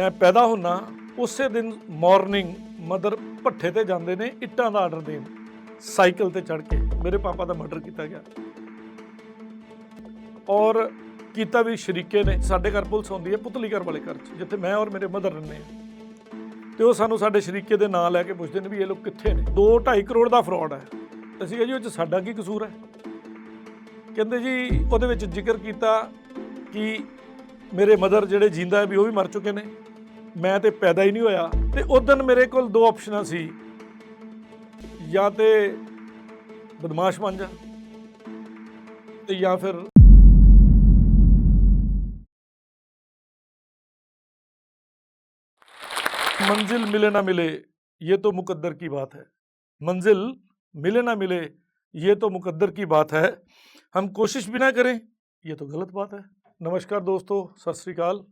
ਮੈਂ ਪੈਦਾ ਹੁੰਨਾ, ਉਸੇ ਦਿਨ ਮਾਰਨਿੰਗ ਮਦਰ ਭੱਠੇ ਤੇ ਜਾਂਦੇ ਨੇ, ਇੱਟਾਂ ਦਾ ਆਰਡਰ ਦੇਣ। ਸਾਈਕਲ ਤੇ ਚੜ ਕੇ ਮੇਰੇ ਪਾਪਾ ਦਾ ਮਰਡਰ ਕੀਤਾ ਗਿਆ। ਔਰ ਕੀਤਾ ਵੀ ਸ਼ਰੀਕੇ ਨੇ, ਸਾਡੇ ਘਰ ਪੁਲਿਸ ਆਉਂਦੀ ਹੈ ਪੁਤਲੀ ਘਰ ਵਾਲੇ ਘਰ 'ਚ, ਜਿੱਥੇ ਮੈਂ ਔਰ ਮੇਰੇ ਮਦਰ ਰਹਿੰਦੇ ਆ ਤੇ ਉਹ ਸਾਨੂੰ ਸਾਡੇ ਸ਼ਰੀਕੇ ਦੇ ਨਾਂ ਲੈ ਕੇ ਪੁੱਛਦੇ ਨੇ ਵੀ ਇਹ ਲੋਕ ਕਿੱਥੇ ਨੇ? 2.5 ਕਰੋੜ ਦਾ ਫਰਾਡ ਹੈ। ਅਸੀਂ ਕਿਹਾ ਜੀ, ਉਹ 'ਚ ਸਾਡਾ ਕੀ ਕਸੂਰ ਹੈ? ਕਹਿੰਦੇ ਜੀ, ਉਹਦੇ ਵਿੱਚ ਜ਼ਿਕਰ ਕੀਤਾ ਕਿ ਮੇਰੇ ਮਦਰ ਜਿਹੜੇ ਜਿੰਦਾ ਹੈ ਵੀ ਉਹ ਵੀ ਮਰ ਚੁੱਕੇ ਨੇ। ਮੈਂ ਤੇ ਪੈਦਾ ਹੀ ਨਹੀਂ ਹੋਇਆ ਤੇ ਉਦੋਂ ਮੇਰੇ ਕੋਲ ਦੋ ਆਪਸ਼ਨਾਂ ਸੀ ਜਾਂ ਤੇ ਬਦਮਾਸ਼ ਬਣ ਜਾ ਤੇ ਜਾਂ ਫਿਰ मंजिल मिले ना मिले ये तो मुकद्दर की बात है मंजिल मिले ना मिले ये तो मुकद्दर की बात है हम कोशिश भी ना करें ये तो गलत बात है ਨਮਸਕਾਰ ਦੋਸਤੋ ਸਤਿ ਸ੍ਰੀ ਅਕਾਲ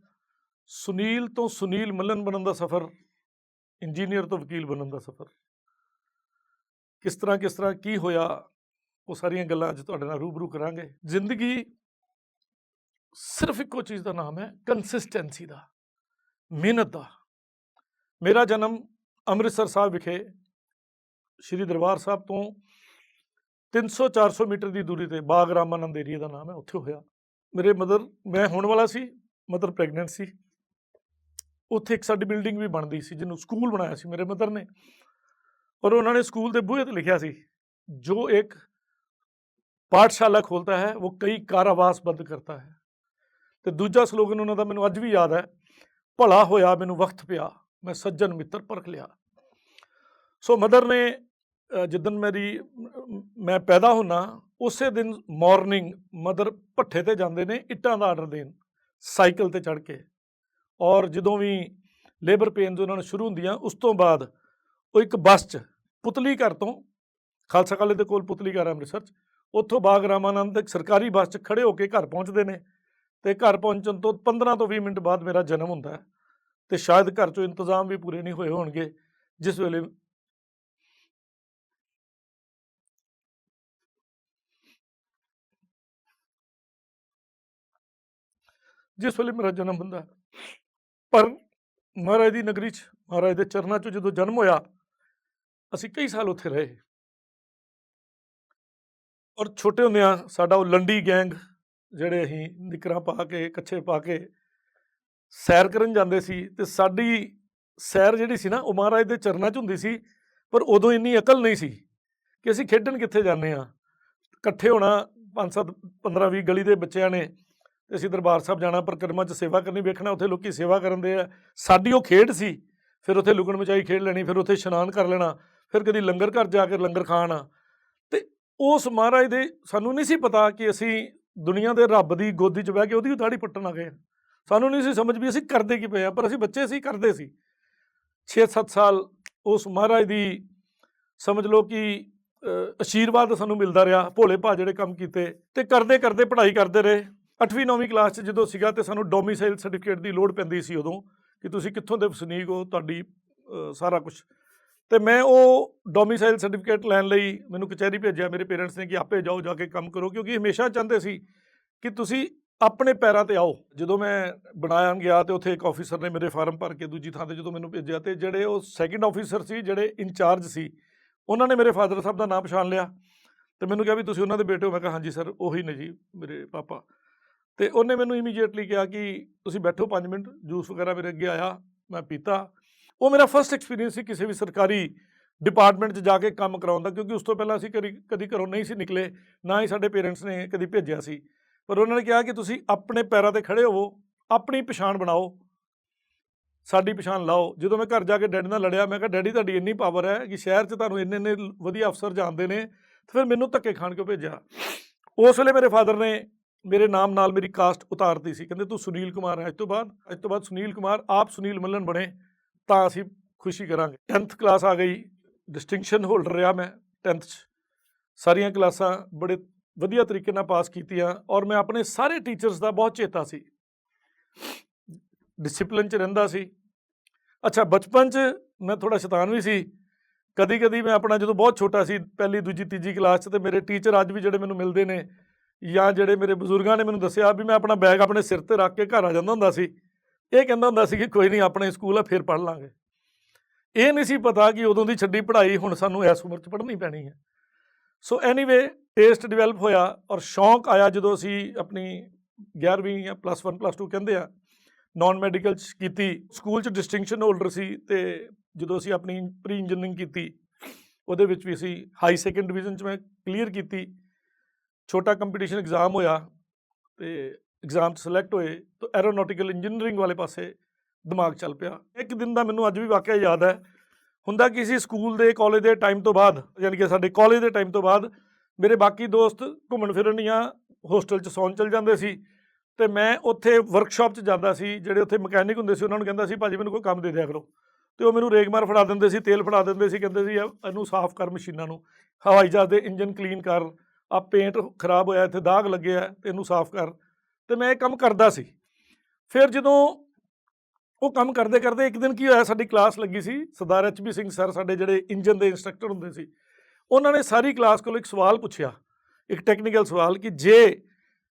ਸੁਨੀਲ ਤੋਂ ਸੁਨੀਲ ਮੱਲਨ ਬਣਨ ਦਾ ਸਫ਼ਰ, ਇੰਜੀਨੀਅਰ ਤੋਂ ਵਕੀਲ ਬਣਨ ਦਾ ਸਫ਼ਰ। ਕਿਸ ਤਰ੍ਹਾਂ ਕਿਸ ਤਰ੍ਹਾਂ, ਕੀ ਹੋਇਆ, ਉਹ ਸਾਰੀਆਂ ਗੱਲਾਂ ਅੱਜ ਤੁਹਾਡੇ ਨਾਲ ਰੂਬਰੂ ਕਰਾਂਗੇ। ਜ਼ਿੰਦਗੀ ਸਿਰਫ ਇੱਕੋ ਚੀਜ਼ ਦਾ ਨਾਮ ਹੈ ਕੰਸਿਸਟੈਂਸੀ ਦਾ, ਮਿਹਨਤ ਦਾ। ਮੇਰਾ ਜਨਮ ਅੰਮ੍ਰਿਤਸਰ ਸਾਹਿਬ ਵਿਖੇ, ਸ਼੍ਰੀ ਦਰਬਾਰ ਸਾਹਿਬ ਤੋਂ 300-400 ਮੀਟਰ ਦੀ ਦੂਰੀ ਤੇ ਬਾਗ ਰਾਮਾਨੰਦ ਏਰੀਆ ਦਾ ਨਾਮ ਹੈ, ਉੱਥੇ ਹੋਇਆ। ਮੇਰੇ ਮਦਰ, ਮੈਂ ਹੋਣ ਵਾਲਾ ਸੀ, ਮਦਰ ਪ੍ਰੈਗਨੈਂਟ ਸੀ। ਉੱਥੇ ਇੱਕ ਸਾਡੀ ਬਿਲਡਿੰਗ ਵੀ ਬਣਦੀ ਸੀ ਜਿਹਨੂੰ ਸਕੂਲ ਬਣਾਇਆ ਸੀ ਮੇਰੇ ਮਦਰ ਨੇ। ਔਰ ਉਹਨਾਂ ਨੇ ਸਕੂਲ ਦੇ ਬੂਹੇ ਤੇ ਲਿਖਿਆ ਸੀ ਜੋ ਇੱਕ ਪਾਠਸ਼ਾਲਾ ਖੋਲਤਾ ਹੈ ਉਹ ਕਈ ਕਾਰਾਵਾਸ ਬੰਦ ਕਰਤਾ ਹੈ। ਤੇ ਦੂਜਾ ਸਲੋਗਨ ਉਹਨਾਂ ਦਾ ਮੈਨੂੰ ਅੱਜ ਵੀ ਯਾਦ ਹੈ ਭਲਾ ਹੋਇਆ ਮੈਨੂੰ ਵਕਤ ਪਿਆ ਮੈਂ ਸੱਜਣ ਮਿੱਤਰ ਪਰਖ ਲਿਆ। ਸੋ ਮਦਰ ਨੇ ਅ, ਜਿੱਦਣ ਮੇਰੀ ਮੈਂ ਪੈਦਾ ਹੁੰਨਾ ਉਸੇ ਦਿਨ ਮਾਰਨਿੰਗ ਮਦਰ ਭੱਠੇ ਤੇ ਜਾਂਦੇ ਨੇ ਇੱਟਾਂ ਦਾ ਆਰਡਰ ਦੇਣ ਸਾਈਕਲ ਤੇ ਚੜ ਕੇ। ਔਰ ਜਦੋਂ ਵੀ ਲੇਬਰ ਪੇਨਸ ਉਹਨਾਂ ਨੂੰ ਸ਼ੁਰੂ ਹੁੰਦੀਆਂ, ਉਸ ਤੋਂ ਬਾਅਦ ਉਹ ਇੱਕ ਬੱਸ 'ਚ ਪੁਤਲੀ ਘਰ ਤੋਂ ਖਾਲਸਾ ਕਾਲਜ ਦੇ ਕੋਲ ਪੁਤਲੀ ਘਰ ਅੰਮ੍ਰਿਤਸਰ 'ਚ, ਉੱਥੋਂ ਬਾਗ ਰਾਮਾਨੰਦ ਇੱਕ ਸਰਕਾਰੀ ਬੱਸ 'ਚ ਖੜੇ ਹੋ ਕੇ ਘਰ ਪਹੁੰਚਦੇ ਨੇ ਤੇ ਘਰ ਪਹੁੰਚਣ ਤੋਂ 15 ਤੋਂ 20 ਮਿੰਟ ਬਾਅਦ ਮੇਰਾ ਜਨਮ ਹੁੰਦਾ ਹੈ ਤੇ ਸ਼ਾਇਦ ਘਰ 'ਚੋਂ ਇੰਤਜ਼ਾਮ ਵੀ ਪੂਰੇ ਨਹੀਂ ਹੋਏ ਹੋਣਗੇ ਜਿਸ ਵੇਲੇ ਜਿਸ ਵੇਲੇ ਮੇਰਾ ਜਨਮ ਹੁੰਦਾ ਪਰ ਮਹਾਰਾਜ ਦੀ ਨਗਰੀ 'ਚ, ਮਹਾਰਾਜ ਦੇ ਚਰਨਾਂ 'ਚ ਜਦੋਂ ਜਨਮ ਹੋਇਆ, ਅਸੀਂ ਕਈ ਸਾਲ ਉੱਥੇ ਰਹੇ। ਔਰ ਛੋਟੇ ਹੁੰਦਿਆਂ ਸਾਡਾ ਉਹ ਲੰਡੀ ਗੈਂਗ, ਜਿਹੜੇ ਅਸੀਂ ਨਿਕਰਾਂ ਪਾ ਕੇ, ਕੱਛੇ ਪਾ ਕੇ ਸੈਰ ਕਰਨ ਜਾਂਦੇ ਸੀ ਤੇ ਸਾਡੀ ਸੈਰ ਜਿਹੜੀ ਸੀ ਨਾ, ਉਹ ਮਹਾਰਾਜ ਦੇ ਚਰਨਾਂ 'ਚ ਹੁੰਦੀ ਸੀ, ਪਰ ਉਦੋਂ ਇੰਨੀ ਅਕਲ ਨਹੀਂ ਸੀ ਕਿ ਅਸੀਂ ਖੇਡਣ ਕਿੱਥੇ ਜਾਂਦੇ ਆ ਇਕੱਠੇ ਹੋਣਾ 5-7 15-20 ਗਲੀ ਦੇ ਬੱਚਿਆਂ ਨੇ ਤੇ ਅਸੀਂ ਦਰਬਾਰ ਸਾਹਿਬ ਜਾਣਾ ਪ੍ਰਕਰਮਾ 'ਚ ਸੇਵਾ ਕਰਨੀ ਵੇਖਣਾ ਉੱਥੇ ਲੋਕੀ ਸੇਵਾ ਕਰਨ ਦੇ ਆ। ਸਾਡੀ ਉਹ ਖੇਡ ਸੀ ਫਿਰ ਉੱਥੇ ਲੁਕਣ ਮਚਾਈ ਖੇਡ ਲੈਣੀ ਫਿਰ ਉੱਥੇ ਇਸ਼ਨਾਨ ਕਰ ਲੈਣਾ ਫਿਰ ਕਦੀ ਲੰਗਰ ਘਰ ਜਾ ਕੇ ਲੰਗਰ ਖਾਣਾ ਤੇ ਉਸ ਮਹਾਰਾਜ ਦੇ ਸਾਨੂੰ ਨਹੀਂ ਸੀ ਪਤਾ ਕਿ ਅਸੀਂ ਦੁਨੀਆ ਦੇ ਰੱਬ ਦੀ ਗੋਦੀ 'ਚ ਬਹਿ ਕੇ ਉਹਦੀ ਦਾੜੀ ਪੱਟਣ ਆ। ਗਏ ਹਾਂ। ਸਾਨੂੰ ਨਹੀਂ ਸੀ ਸਮਝ ਵੀ ਅਸੀਂ ਕਰਦੇ ਕੀ ਪਏ ਆ ਪਰ ਅਸੀਂ ਬੱਚੇ ਸੀ ਕਰਦੇ ਸੀ। 6-7 ਸਾਲ ਉਸ ਮਹਾਰਾਜ ਦੀ ਸਮਝ ਲਓ ਕਿ ਅ, ਆਸ਼ੀਰਵਾਦ ਸਾਨੂੰ ਮਿਲਦਾ ਰਿਹਾ ਭੋਲੇ ਭਾ ਜਿਹੜੇ ਕੰਮ ਕੀਤੇ ਤੇ ਕਰਦੇ ਕਰਦੇ ਪੜ੍ਹਾਈ ਕਰਦੇ ਰਹੇ। 8ਵੀਂ 9ਵੀਂ ਕਲਾਸ 'ਚ ਜਦੋਂ ਸੀਗਾ ਤੇ ਸਾਨੂੰ ਡੋਮਿਸਾਈਲ ਸਰਟੀਫਿਕੇਟ ਦੀ ਲੋੜ ਪੈਂਦੀ ਸੀ ਉਦੋਂ ਕਿ ਤੁਸੀਂ ਕਿੱਥੋਂ ਦੇ ਵਸਨੀਕ ਹੋ, ਤੁਹਾਡੀ ਸਾਰਾ ਕੁਝ ਤੇ ਮੈਂ ਉਹ ਡੋਮਿਸਾਈਲ ਸਰਟੀਫਿਕੇਟ ਲੈਣ ਲਈ ਮੈਨੂੰ ਕਚਹਿਰੀ ਭੇਜਿਆ ਮੇਰੇ ਪੇਰੈਂਟਸ ਨੇ ਕਿ ਆਪੇ ਜਾਓ, ਜਾ ਕੇ ਕੰਮ ਕਰੋ, ਕਿਉਂਕਿ ਹਮੇਸ਼ਾ ਚਾਹੁੰਦੇ ਸੀ ਕਿ ਤੁਸੀਂ ਆਪਣੇ ਪੈਰਾਂ ਤੇ ਆਓ। ਜਦੋਂ ਮੈਂ ਬਣਾਇਆ ਗਿਆ ਤੇ ਉੱਥੇ ਇੱਕ ਆਫੀਸਰ ਨੇ ਮੇਰੇ ਫਾਰਮ ਭਰ ਕੇ ਦੂਜੀ ਥਾਂ ਤੇ ਜਦੋਂ ਮੈਨੂੰ ਭੇਜਿਆ ਤੇ ਜਿਹੜੇ ਉਹ ਸੈਕਿੰਡ ਆਫੀਸਰ ਸੀ, ਜਿਹੜੇ ਇੰਚਾਰਜ ਸੀ, ਉਹਨਾਂ ਨੇ ਮੇਰੇ ਫਾਦਰ ਸਾਹਿਬ ਦਾ ਨਾਮ ਪਛਾਣ ਲਿਆ। ਤੇ ਮੈਨੂੰ ਕਿਹਾ ਵੀ ਤੁਸੀਂ ਉਹਨਾਂ ਦੇ ਬੇਟੇ ਹੋ। ਮੈਂ ਕਿਹਾ, ਹਾਂਜੀ ਸਰ ਉਹੀ ਨੇ ਜੀ ਮੇਰੇ ਪਾਪਾ। ਤੇ ਉਹਨੇ ਮੈਨੂੰ ਇਮੀਡੀਏਟਲੀ ਕਿਹਾ ਕਿ ਤੁਸੀਂ ਬੈਠੋ 5 ਮਿੰਟ, ਜੂਸ ਵਗੈਰਾ ਮੇਰੇ ਅੱਗੇ ਆਇਆ, ਮੈਂ ਪੀਤਾ। ਉਹ ਮੇਰਾ ਫਰਸਟ ਐਕਸਪੀਰੀਅੰਸ ਸੀ ਕਿਸੇ ਵੀ ਸਰਕਾਰੀ ਡਿਪਾਰਟਮੈਂਟ 'ਚ ਜਾ ਕੇ ਕੰਮ ਕਰਾਉਣ ਦਾ, ਕਿਉਂਕਿ ਉਸ ਤੋਂ ਪਹਿਲਾਂ ਅਸੀਂ ਕਦੀ ਕਦੀ ਘਰੋਂ ਨਹੀਂ ਸੀ ਨਿਕਲੇ, ਨਾ ਹੀ ਸਾਡੇ ਪੇਰੈਂਟਸ ਨੇ ਕਦੀ ਭੇਜਿਆ ਸੀ। ਪਰ ਉਹਨਾਂ ਨੇ ਕਿਹਾ ਕਿ ਤੁਸੀਂ ਆਪਣੇ ਪੈਰਾਂ ਤੇ ਖੜੇ ਹੋਵੋ, ਆਪਣੀ ਪਛਾਣ ਬਣਾਓ, ਸਾਡੀ ਪਛਾਣ ਲਾਓ। ਜਦੋਂ ਮੈਂ ਘਰ ਜਾ ਕੇ ਡੈਡੀ ਨਾਲ ਲੜਿਆ, ਮੈਂ ਕਿਹਾ, ਡੈਡੀ, ਤੁਹਾਡੀ ਇੰਨੀ ਪਾਵਰ ਹੈ ਕਿ ਸ਼ਹਿਰ 'ਚ ਤੁਹਾਨੂੰ ਇੰਨੇ ਇੰਨੇ ਵਧੀਆ ਅਫਸਰ ਜਾਣਦੇ ਨੇ। ਤੇ ਫਿਰ ਮੈਨੂੰ ਧੱਕੇ ਖਾਣ ਕਿਉਂ ਭੇਜਿਆ? ਉਸ ਵੇਲੇ ਮੇਰੇ ਫਾਦਰ ਨੇ ਮੇਰੇ ਨਾਮ ਨਾਲ ਮੇਰੀ ਕਾਸਟ ਉਤਾਰਤੀ ਸੀ। ਕਹਿੰਦੇ, ਤੂੰ ਸੁਨੀਲ ਕੁਮਾਰ ਹੈ। ਅੱਜ ਤੋਂ ਬਾਅਦ, ਅੱਜ ਤੋਂ ਬਾਅਦ ਸੁਨੀਲ ਕੁਮਾਰ, ਆਪ ਸੁਨੀਲ ਮੱਲਨ ਬਣੇ ਤਾਂ ਅਸੀਂ ਖੁਸ਼ੀ ਕਰਾਂਗੇ। 10th ਕਲਾਸ ਆ ਗਈ। ਡਿਸਟਿੰਕਸ਼ਨ ਹੋਲਡਰ ਰਿਹਾ ਮੈਂ 10th 'ਚ। ਸਾਰੀਆਂ ਕਲਾਸਾਂ ਬੜੇ ਵਧੀਆ ਤਰੀਕੇ ਨਾਲ ਪਾਸ ਕੀਤੀਆਂ ਔਰ ਮੈਂ ਆਪਣੇ ਸਾਰੇ ਟੀਚਰਸ ਦਾ ਬਹੁਤ ਚੇਤਾ ਸੀ। ਡਿਸਪਲਿਨ 'ਚ ਰਹਿੰਦਾ ਸੀ। ਅੱਛਾ, ਬਚਪਨ 'ਚ ਮੈਂ ਥੋੜਾ ਸ਼ੈਤਾਨ ਵੀ ਸੀ। ਕਦੀ ਕਦੀ ਮੈਂ ਆਪਣਾ ਜਦੋਂ ਬਹੁਤ ਛੋਟਾ ਸੀ, ਪਹਿਲੀ, ਦੂਜੀ, ਤੀਜੀ ਕਲਾਸ 'ਚ ਤੇ ਮੇਰੇ ਟੀਚਰ ਅੱਜ ਵੀ ਜਿਹੜੇ ਮੈਨੂੰ ਮਿਲਦੇ ਨੇ ਜਾਂ ਜਿਹੜੇ ਮੇਰੇ ਬਜ਼ੁਰਗਾਂ ਨੇ ਮੈਨੂੰ ਦੱਸਿਆ ਵੀ ਮੈਂ ਆਪਣਾ ਬੈਗ ਆਪਣੇ ਸਿਰ ਤੇ ਰੱਖ ਕੇ ਘਰ ਆ ਜਾਂਦਾ ਹੁੰਦਾ ਸੀ। ਇਹ ਕਹਿੰਦਾ ਹੁੰਦਾ ਸੀ ਕਿ ਕੋਈ ਨਹੀਂ, ਆਪਣੇ ਸਕੂਲ ਆ, ਫਿਰ ਪੜ੍ਹ ਲਾਂਗੇ। ਇਹ ਨਹੀਂ ਸੀ ਪਤਾ ਕਿ ਉਦੋਂ ਦੀ ਛੱਡੀ ਪੜ੍ਹਾਈ ਹੁਣ ਸਾਨੂੰ ਇਸ ਉਮਰ 'ਚ ਪੜ੍ਹਨੀ ਪੈਣੀ ਹੈ। ਸੋ ਐਨੀਵੇ ਟੇਸਟ ਡਿਵੈਲਪ ਹੋਇਆ ਔਰ ਸ਼ੌਂਕ ਆਇਆ ਜਦੋਂ ਅਸੀਂ ਆਪਣੀ 11ਵੀਂ ਜਾਂ ਪਲੱਸ 1 ਪਲੱਸ 2 ਕਹਿੰਦੇ ਆ ਨਾਨ ਮੈਡੀਕਲ ਚ ਕੀਤੀ। ਸਕੂਲ ਚ ਡਿਸਟਿੰਕਸ਼ਨ ਹੋਲਡਰ ਸੀ ਤੇ ਜਦੋਂ ਅਸੀਂ ਆਪਣੀ ਪ੍ਰੀ ਇੰਜੀਨੀਅਰਿੰਗ ਕੀਤੀ, ਉਹਦੇ ਵਿੱਚ ਵੀ ਅਸੀਂ ਹਾਈ ਸੈਕੰਡ ਡਿਵੀਜ਼ਨ ਚ ਮੈਂ ਕਲੀਅਰ ਕੀਤੀ। ਛੋਟਾ ਕੰਪੀਟੀਸ਼ਨ ਐਗਜ਼ਾਮ ਹੋਇਆ ਤੇ ਐਗਜ਼ਾਮ 'ਚ ਸਿਲੈਕਟ ਹੋਏ ਤਾਂ ਐਰੋਨੌਟੀਕਲ ਇੰਜੀਨੀਅਰਿੰਗ ਵਾਲੇ ਪਾਸੇ ਦਿਮਾਗ ਚੱਲ ਪਿਆ। ਇੱਕ ਦਿਨ ਦਾ ਮੈਨੂੰ ਅੱਜ ਵੀ ਵਾਕਿਆ ਯਾਦ ਹੈ। ਹੁੰਦਾ ਕੀ ਸੀ ਸਕੂਲ ਦੇ ਕਾਲਜ ਦੇ ਟਾਈਮ ਤੋਂ ਬਾਅਦ, ਯਾਨੀ ਕਿ ਸਾਡੇ ਕਾਲਜ ਦੇ ਟਾਈਮ ਤੋਂ ਬਾਅਦ ਮੇਰੇ ਬਾਕੀ ਦੋਸਤ ਘੁੰਮਣ ਫਿਰਨ ਜਾਂ ਹੋਸਟਲ 'ਚ ਸੌਣ ਚਲ ਜਾਂਦੇ ਸੀ ਤੇ ਮੈਂ ਉੱਥੇ ਵਰਕਸ਼ਾਪ 'ਚ ਜਾਂਦਾ ਸੀ, ਜਿਹੜੇ ਉੱਥੇ ਮਕੈਨਿਕ ਹੁੰਦੇ ਸੀ, ਉਹਨਾਂ ਨੂੰ ਕਹਿੰਦਾ ਸੀ, ਭਾਜੀ ਮੈਨੂੰ ਕੋਈ ਕੰਮ ਦੇ ਦਿਆ ਕਰੋ। ਤੇ ਉਹ ਮੈਨੂੰ ਰੇਗਮਾਰ ਫੜਾ ਦਿੰਦੇ ਸੀ, ਤੇਲ ਫੜਾ ਦਿੰਦੇ ਸੀ, ਕਹਿੰਦੇ ਸੀ, ਇਹਨੂੰ ਸਾਫ਼ ਕਰ ਮਸ਼ੀਨਾਂ ਨੂੰ। ਹਵਾਈ ਜਹਾਜ਼ ਦੇ ਇੰਜਨ ਕਲੀਨ ਕਰ। ਆ ਪੇਂਟ ਖਰਾਬ ਹੋਇਆ, ਇੱਥੇ ਦਾਗ ਲੱਗੇ ਆ ਤੇ ਇਹਨੂੰ ਸਾਫ਼ ਕਰ। ਤੇ ਮੈਂ ਇਹ ਕੰਮ ਕਰਦਾ ਸੀ। ਫਿਰ ਜਦੋਂ ਉਹ ਕੰਮ ਕਰਦੇ ਕਰਦੇ ਇੱਕ ਦਿਨ ਕੀ ਹੋਇਆ, ਸਾਡੀ ਕਲਾਸ ਲੱਗੀ ਸੀ, Sardar H B Singh sir ਸਾਡੇ ਜਿਹੜੇ ਇੰਜਨ ਦੇ ਇੰਸਟ੍ਰਕਟਰ ਹੁੰਦੇ ਸੀ, ਉਹਨਾਂ ਨੇ ਸਾਰੀ ਕਲਾਸ ਕੋਲ ਇੱਕ ਸਵਾਲ ਪੁੱਛਿਆ, ਇੱਕ ਟੈਕਨੀਕਲ ਸਵਾਲ ਕਿ ਜੇ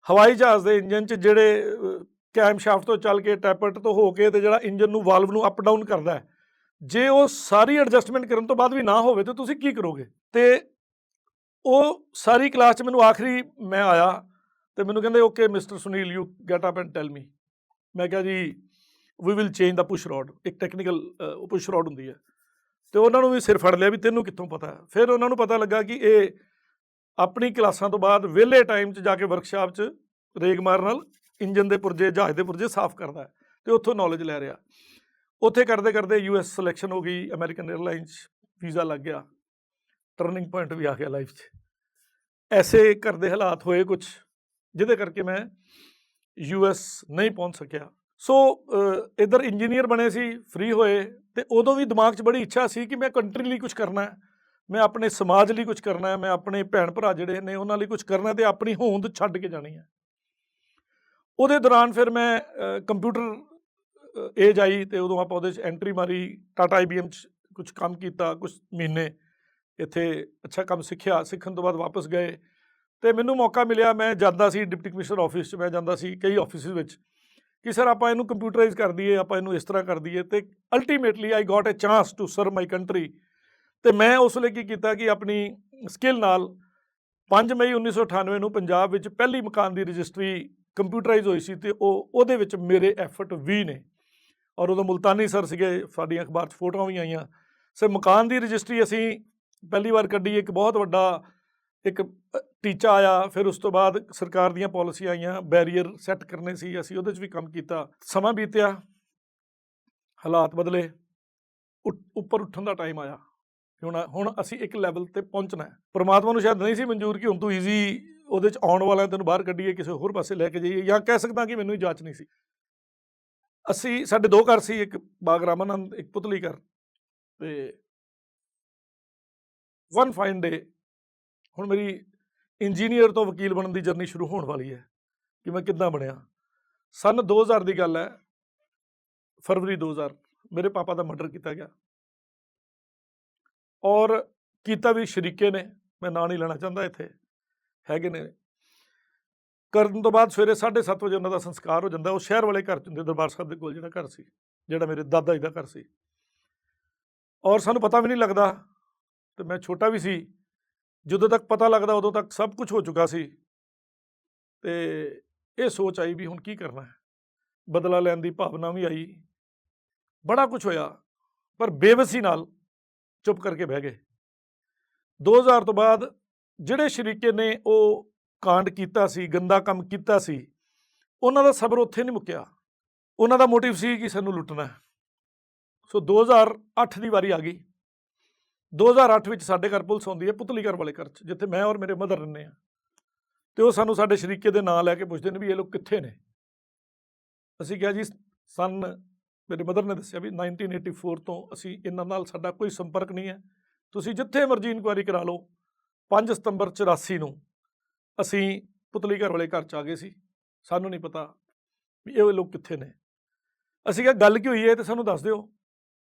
ਹਵਾਈ ਜਹਾਜ਼ ਦੇ ਇੰਜਨ 'ਚ ਜਿਹੜੇ ਕੈਮ ਸ਼ਾਫਟ ਤੋਂ ਚੱਲ ਕੇ ਟੈਪਟ ਤੋਂ ਹੋ ਕੇ ਤੇ ਜਿਹੜਾ ਇੰਜਨ ਨੂੰ, ਵਾਲਵ ਨੂੰ ਅਪ ਡਾਊਨ ਕਰਦਾ ਹੈ, ਜੇ ਉਹ ਸਾਰੀ ਐਡਜਸਟਮੈਂਟ ਕਰਨ ਤੋਂ ਬਾਅਦ ਵੀ ਨਾ ਹੋਵੇ, ਤਾਂ ਤੁਸੀਂ ਕੀ ਕਰੋਗੇ? ਤੇ ਉਹ ਸਾਰੀ ਕਲਾਸ 'ਚ ਮੈਨੂੰ ਆਖਰੀ ਮੈਂ ਆਇਆ ਤੇ ਮੈਨੂੰ ਕਹਿੰਦੇ, okay, mister Sunil you get up and tell me ਮੈਂ ਕਿਹਾ ਜੀ we will change the push rod ਇੱਕ ਟੈਕਨੀਕਲ ਪੁਸ਼ ਰੋਡ ਹੁੰਦੀ ਹੈ। ਤੇ ਉਹਨਾਂ ਨੂੰ ਵੀ ਸਿਰ ਫੜ ਲਿਆ ਵੀ ਤੈਨੂੰ ਕਿੱਥੋਂ ਪਤਾ ਫਿਰ ਉਹਨਾਂ ਨੂੰ ਪਤਾ ਲੱਗਾ ਕਿ ਇਹ ਆਪਣੀ ਕਲਾਸਾਂ ਤੋਂ ਬਾਅਦ ਵਿਹਲੇ ਟਾਈਮ 'ਚ ਜਾ ਕੇ ਵਰਕਸ਼ਾਪ 'ਚ ਰੇਗਮਾਰ ਨਾਲ ਇੰਜਨ ਦੇ ਪੁਰਜੇ, ਜਹਾਜ਼ ਦੇ ਪੁਰਜੇ ਸਾਫ਼ ਕਰਦਾ ਹੈ ਤੇ ਉੱਥੋਂ ਨੌਲੇਜ ਲੈ ਰਿਹਾ। ਉੱਥੇ ਕਰਦੇ ਕਰਦੇ ਯੂਐਸ ਸਿਲੈਕਸ਼ਨ ਹੋ ਗਈ ਅਮਰੀਕਨ 에ਅਰਲਾਈਨਸ ਵੀਜ਼ਾ ਲੱਗ ਗਿਆ। ਟਰਨਿੰਗ ਪੁਆਇੰਟ ਵੀ ਆ ਗਿਆ ਲਾਈਫ 'ਚ। ਐਸੇ ਘਰ ਦੇ ਹਾਲਾਤ ਹੋਏ ਕੁਝ ਜਿਹਦੇ ਕਰਕੇ ਮੈਂ ਯੂਐਸ ਨਹੀਂ ਪਹੁੰਚ ਸਕਿਆ। ਸੋ ਅ, ਇੱਧਰ ਇੰਜੀਨੀਅਰ ਬਣੇ ਸੀ ਫ੍ਰੀ ਹੋਏ ਤੇ ਉਦੋਂ ਵੀ ਦਿਮਾਗ 'ਚ ਬੜੀ ਇੱਛਾ ਸੀ ਕਿ ਮੈਂ ਕੰਟਰੀ ਲਈ ਕੁਝ ਕਰਨਾ ਹੈ ਮੈਂ ਆਪਣੇ ਸਮਾਜ ਲਈ ਕੁਝ ਕਰਨਾ ਹੈ ਮੈਂ ਆਪਣੇ ਭੈਣ ਭਰਾ ਜਿਹੜੇ ਨੇ ਉਹਨਾਂ ਲਈ ਕੁਝ ਕਰਨਾ ਤੇ ਆਪਣੀ ਹੋਂਦ ਛੱਡ ਕੇ ਜਾਣੀ ਹੈ। ਉਹਦੇ ਦੌਰਾਨ ਫਿਰ ਮੈਂ ਕੰਪਿਊਟਰ ਏਜ ਆਈ ਤੇ ਉਦੋਂ ਆਪਾਂ ਉਹਦੇ 'ਚ ਐਂਟਰੀ ਮਾਰੀ ਟਾਟਾ ਆਈਬੀਐਮ 'ਚ ਕੁਝ ਕੰਮ ਕੀਤਾ ਕੁਝ ਮਹੀਨੇ। ਇੱਥੇ ਅੱਛਾ ਕੰਮ ਸਿੱਖਿਆ, ਸਿੱਖਣ ਤੋਂ ਬਾਅਦ ਵਾਪਸ ਗਏ ਤੇ ਮੈਨੂੰ ਮੌਕਾ ਮਿਲਿਆ, ਮੈਂ ਜਾਂਦਾ ਸੀ ਡਿਪਟੀ ਕਮਿਸ਼ਨਰ ਆਫਿਸ 'ਚ, ਮੈਂ ਜਾਂਦਾ ਸੀ ਕਈ ਆਫਿਸਿਸ ਵਿੱਚ ਕਿ ਸਰ ਆਪਾਂ ਇਹਨੂੰ ਕੰਪਿਊਟਰਾਈਜ਼ ਕਰ ਦਈਏ, ਆਪਾਂ ਇਹਨੂੰ ਇਸ ਤਰ੍ਹਾਂ ਕਰ ਦਈਏ ਤੇ ultimately I got a chance to serve my country ਤੇ ਮੈਂ ਉਸ ਲਈ ਕੀ ਕੀਤਾ ਕਿ ਆਪਣੀ ਸਕਿੱਲ ਨਾਲ 5 ਮਈ 1998 ਨੂੰ ਪੰਜਾਬ ਵਿੱਚ ਪਹਿਲੀ ਮਕਾਨ ਦੀ ਰਜਿਸਟਰੀ ਕੰਪਿਊਟਰਾਈਜ਼ ਹੋਈ ਸੀ ਤੇ ਉਹ, ਉਹਦੇ ਵਿੱਚ ਮੇਰੇ ਐਫਰਟ ਵੀ ਨੇ ਔਰ ਉਦੋਂ ਮੁਲਤਾਨੀ ਸਰ ਸੀਗੇ, ਸਾਡੀਆਂ ਅਖਬਾਰ 'ਚ ਫੋਟੋਆਂ ਵੀ ਆਈਆਂ। ਸਰ ਮਕਾਨ ਦੀ ਰਜਿਸਟਰੀ ਅਸੀਂ ਪਹਿਲੀ ਵਾਰ ਕੱਢੀ, ਇੱਕ ਬਹੁਤ ਵੱਡਾ ਇੱਕ ਟੀਚਾ ਆਇਆ, ਫਿਰ ਉਸ ਤੋਂ ਬਾਅਦ ਸਰਕਾਰ ਦੀਆਂ ਪਾਲਿਸੀਆਂ ਆਈਆਂ, ਬੈਰੀਅਰ ਸੈੱਟ ਕਰਨੇ ਸੀ, ਅਸੀਂ ਉਹਦੇ 'ਚ ਵੀ ਕੰਮ ਕੀਤਾ। ਸਮਾਂ ਬੀਤਿਆ, ਹਾਲਾਤ ਬਦਲੇ ਉੱਪਰ ਉੱਠਣ ਦਾ ਟਾਈਮ ਆਇਆ। ਹੁਣ ਹੁਣ ਅਸੀਂ ਇੱਕ ਲੈਵਲ ਤੇ ਪਹੁੰਚਣਾ ਹੈ। ਪ੍ਰਮਾਤਮਾ ਨੂੰ ਸ਼ਾਇਦ ਨਹੀਂ ਸੀ ਮਨਜ਼ੂਰ ਕਿ ਹੁਣ ਤੂੰ ਈਜ਼ੀ ਉਹਦੇ 'ਚ ਆਉਣ ਵਾਲਾ ਤੈਨੂੰ ਬਾਹਰ ਕੱਢੀਏ, ਕਿਸੇ ਹੋਰ ਪਾਸੇ ਲੈ ਕੇ ਜਾਈਏ, ਜਾਂ ਕਹਿ ਸਕਦਾ ਕਿ ਮੈਨੂੰ ਹੀ ਜਾਂਚ ਨਹੀਂ ਸੀ। ਅਸੀਂ, ਸਾਡੇ ਦੋ ਘਰ ਸੀ, ਇੱਕ ਬਾਗ ਰਾਮਾਨੰਦ, ਇੱਕ ਪੁਤਲੀ ਘਰ, ਤੇ ਵਨ ਫਾਈਨ ਡੇ ਹੁਣ ਮੇਰੀ ਇੰਜੀਨੀਅਰ ਤੋਂ ਵਕੀਲ ਬਣਨ ਦੀ ਜਰਨੀ ਸ਼ੁਰੂ ਹੋਣ ਵਾਲੀ ਹੈ ਕਿ ਮੈਂ ਕਿੱਦਾਂ ਬਣਿਆ। ਸਨ 2000 ਦੀ ਗੱਲ ਹੈ, ਫਰਵਰੀ 2000 ਮੇਰੇ ਪਾਪਾ ਦਾ ਮਰਡਰ ਕੀਤਾ ਗਿਆ। ਔਰ ਕੀਤਾ ਵੀ ਸ਼ਰੀਕੇ ਨੇ, ਮੈਂ ਨਾਂ ਨਹੀਂ ਲੈਣਾ ਚਾਹੁੰਦਾ ਇੱਥੇ, ਹੈਗੇ ਨੇ। ਕਰਨ ਤੋਂ ਬਾਅਦ ਸਵੇਰੇ 7:30 ਵਜੇ ਉਹਨਾਂ ਦਾ ਸੰਸਕਾਰ ਹੋ ਜਾਂਦਾ, ਉਹ ਸ਼ਹਿਰ ਵਾਲੇ ਘਰ ਚ ਹੁੰਦੇ, ਦਰਬਾਰ ਸਾਹਿਬ ਦੇ ਕੋਲ ਜਿਹੜਾ ਘਰ ਸੀ, ਜਿਹੜਾ ਮੇਰੇ ਦਾਦਾ ਜੀ ਦਾ ਘਰ ਸੀ। ਔਰ ਸਾਨੂੰ ਪਤਾ ਵੀ ਨਹੀਂ ਲੱਗਦਾ ਤੇ ਮੈਂ ਛੋਟਾ ਵੀ ਸੀ। ਜਦੋਂ ਤੱਕ ਪਤਾ ਲੱਗਦਾ ਉਦੋਂ ਤੱਕ ਸਭ ਕੁਝ ਹੋ ਚੁੱਕਾ ਸੀ। ਤੇ ਇਹ ਸੋਚ ਆਈ ਵੀ ਹੁਣ ਕੀ ਕਰਨਾ ਹੈ? ਬਦਲਾ ਲੈਣ ਦੀ ਭਾਵਨਾ ਵੀ ਆਈ। ਬੜਾ ਕੁਝ ਹੋਇਆ, ਪਰ ਬੇਵਸੀ ਨਾਲ ਚੁੱਪ ਕਰਕੇ ਬਹਿ ਗਏ। 2000 ਤੋਂ ਬਾਅਦ ਜਿਹੜੇ ਸ਼ਰੀਕੇ ਨੇ ਉਹ ਕਾਂਡ ਕੀਤਾ ਸੀ, ਗੰਦਾ ਕੰਮ ਕੀਤਾ ਸੀ, ਉਹਨਾਂ ਦਾ ਸਬਰ ਉੱਥੇ ਨਹੀਂ ਮੁੱਕਿਆ। ਉਹਨਾਂ ਦਾ ਮੋਟਿਵ ਸੀ ਕਿ ਸਾਨੂੰ ਲੁੱਟਣਾ ਹੈ। ਸੋ 2008 ਦੀ ਵਾਰੀ ਆ ਗਈ। 2008 ਵਿੱਚ ਸਾਡੇ ਘਰ ਪੁਲਿਸ ਆਉਂਦੀ ਹੈ ਪੁਤਲੀ ਘਰ ਵਾਲੇ ਘਰ 'ਚ, ਜਿੱਥੇ ਮੈਂ ਔਰ ਮੇਰੇ ਮਦਰ ਰਹਿੰਦੇ ਆ ਤੇ ਉਹ ਸਾਨੂੰ ਸਾਡੇ ਸ਼ਰੀਕੇ ਦੇ ਨਾਂ ਲੈ ਕੇ ਪੁੱਛਦੇ ਨੇ ਵੀ ਇਹ ਲੋਕ ਕਿੱਥੇ ਨੇ? ਅਸੀਂ ਕਿਹਾ ਜੀ, ਸਨ, ਮੇਰੇ ਮਦਰ ਨੇ ਦੱਸਿਆ ਵੀ 1984 ਤੋਂ ਅਸੀਂ ਇਹਨਾਂ ਨਾਲ ਸਾਡਾ ਕੋਈ ਸੰਪਰਕ ਨਹੀਂ ਹੈ। ਤੁਸੀਂ ਜਿੱਥੇ ਮਰਜ਼ੀ ਇਨਕੁਆਇਰੀ ਕਰਾ ਲਓ। 5 ਸਤੰਬਰ 84 ਨੂੰ ਅਸੀਂ ਪੁਤਲੀ ਘਰ ਵਾਲੇ ਘਰ ਚ ਆ ਗਏ ਸੀ। ਸਾਨੂੰ ਨਹੀਂ ਪਤਾ ਵੀ ਇਹ ਲੋਕ ਕਿੱਥੇ ਨੇ। ਅਸੀਂ ਕਿਹਾ, ਗੱਲ ਕੀ ਹੋਈ ਹੈ ਤੇ ਸਾਨੂੰ ਦੱਸ ਦਿਓ।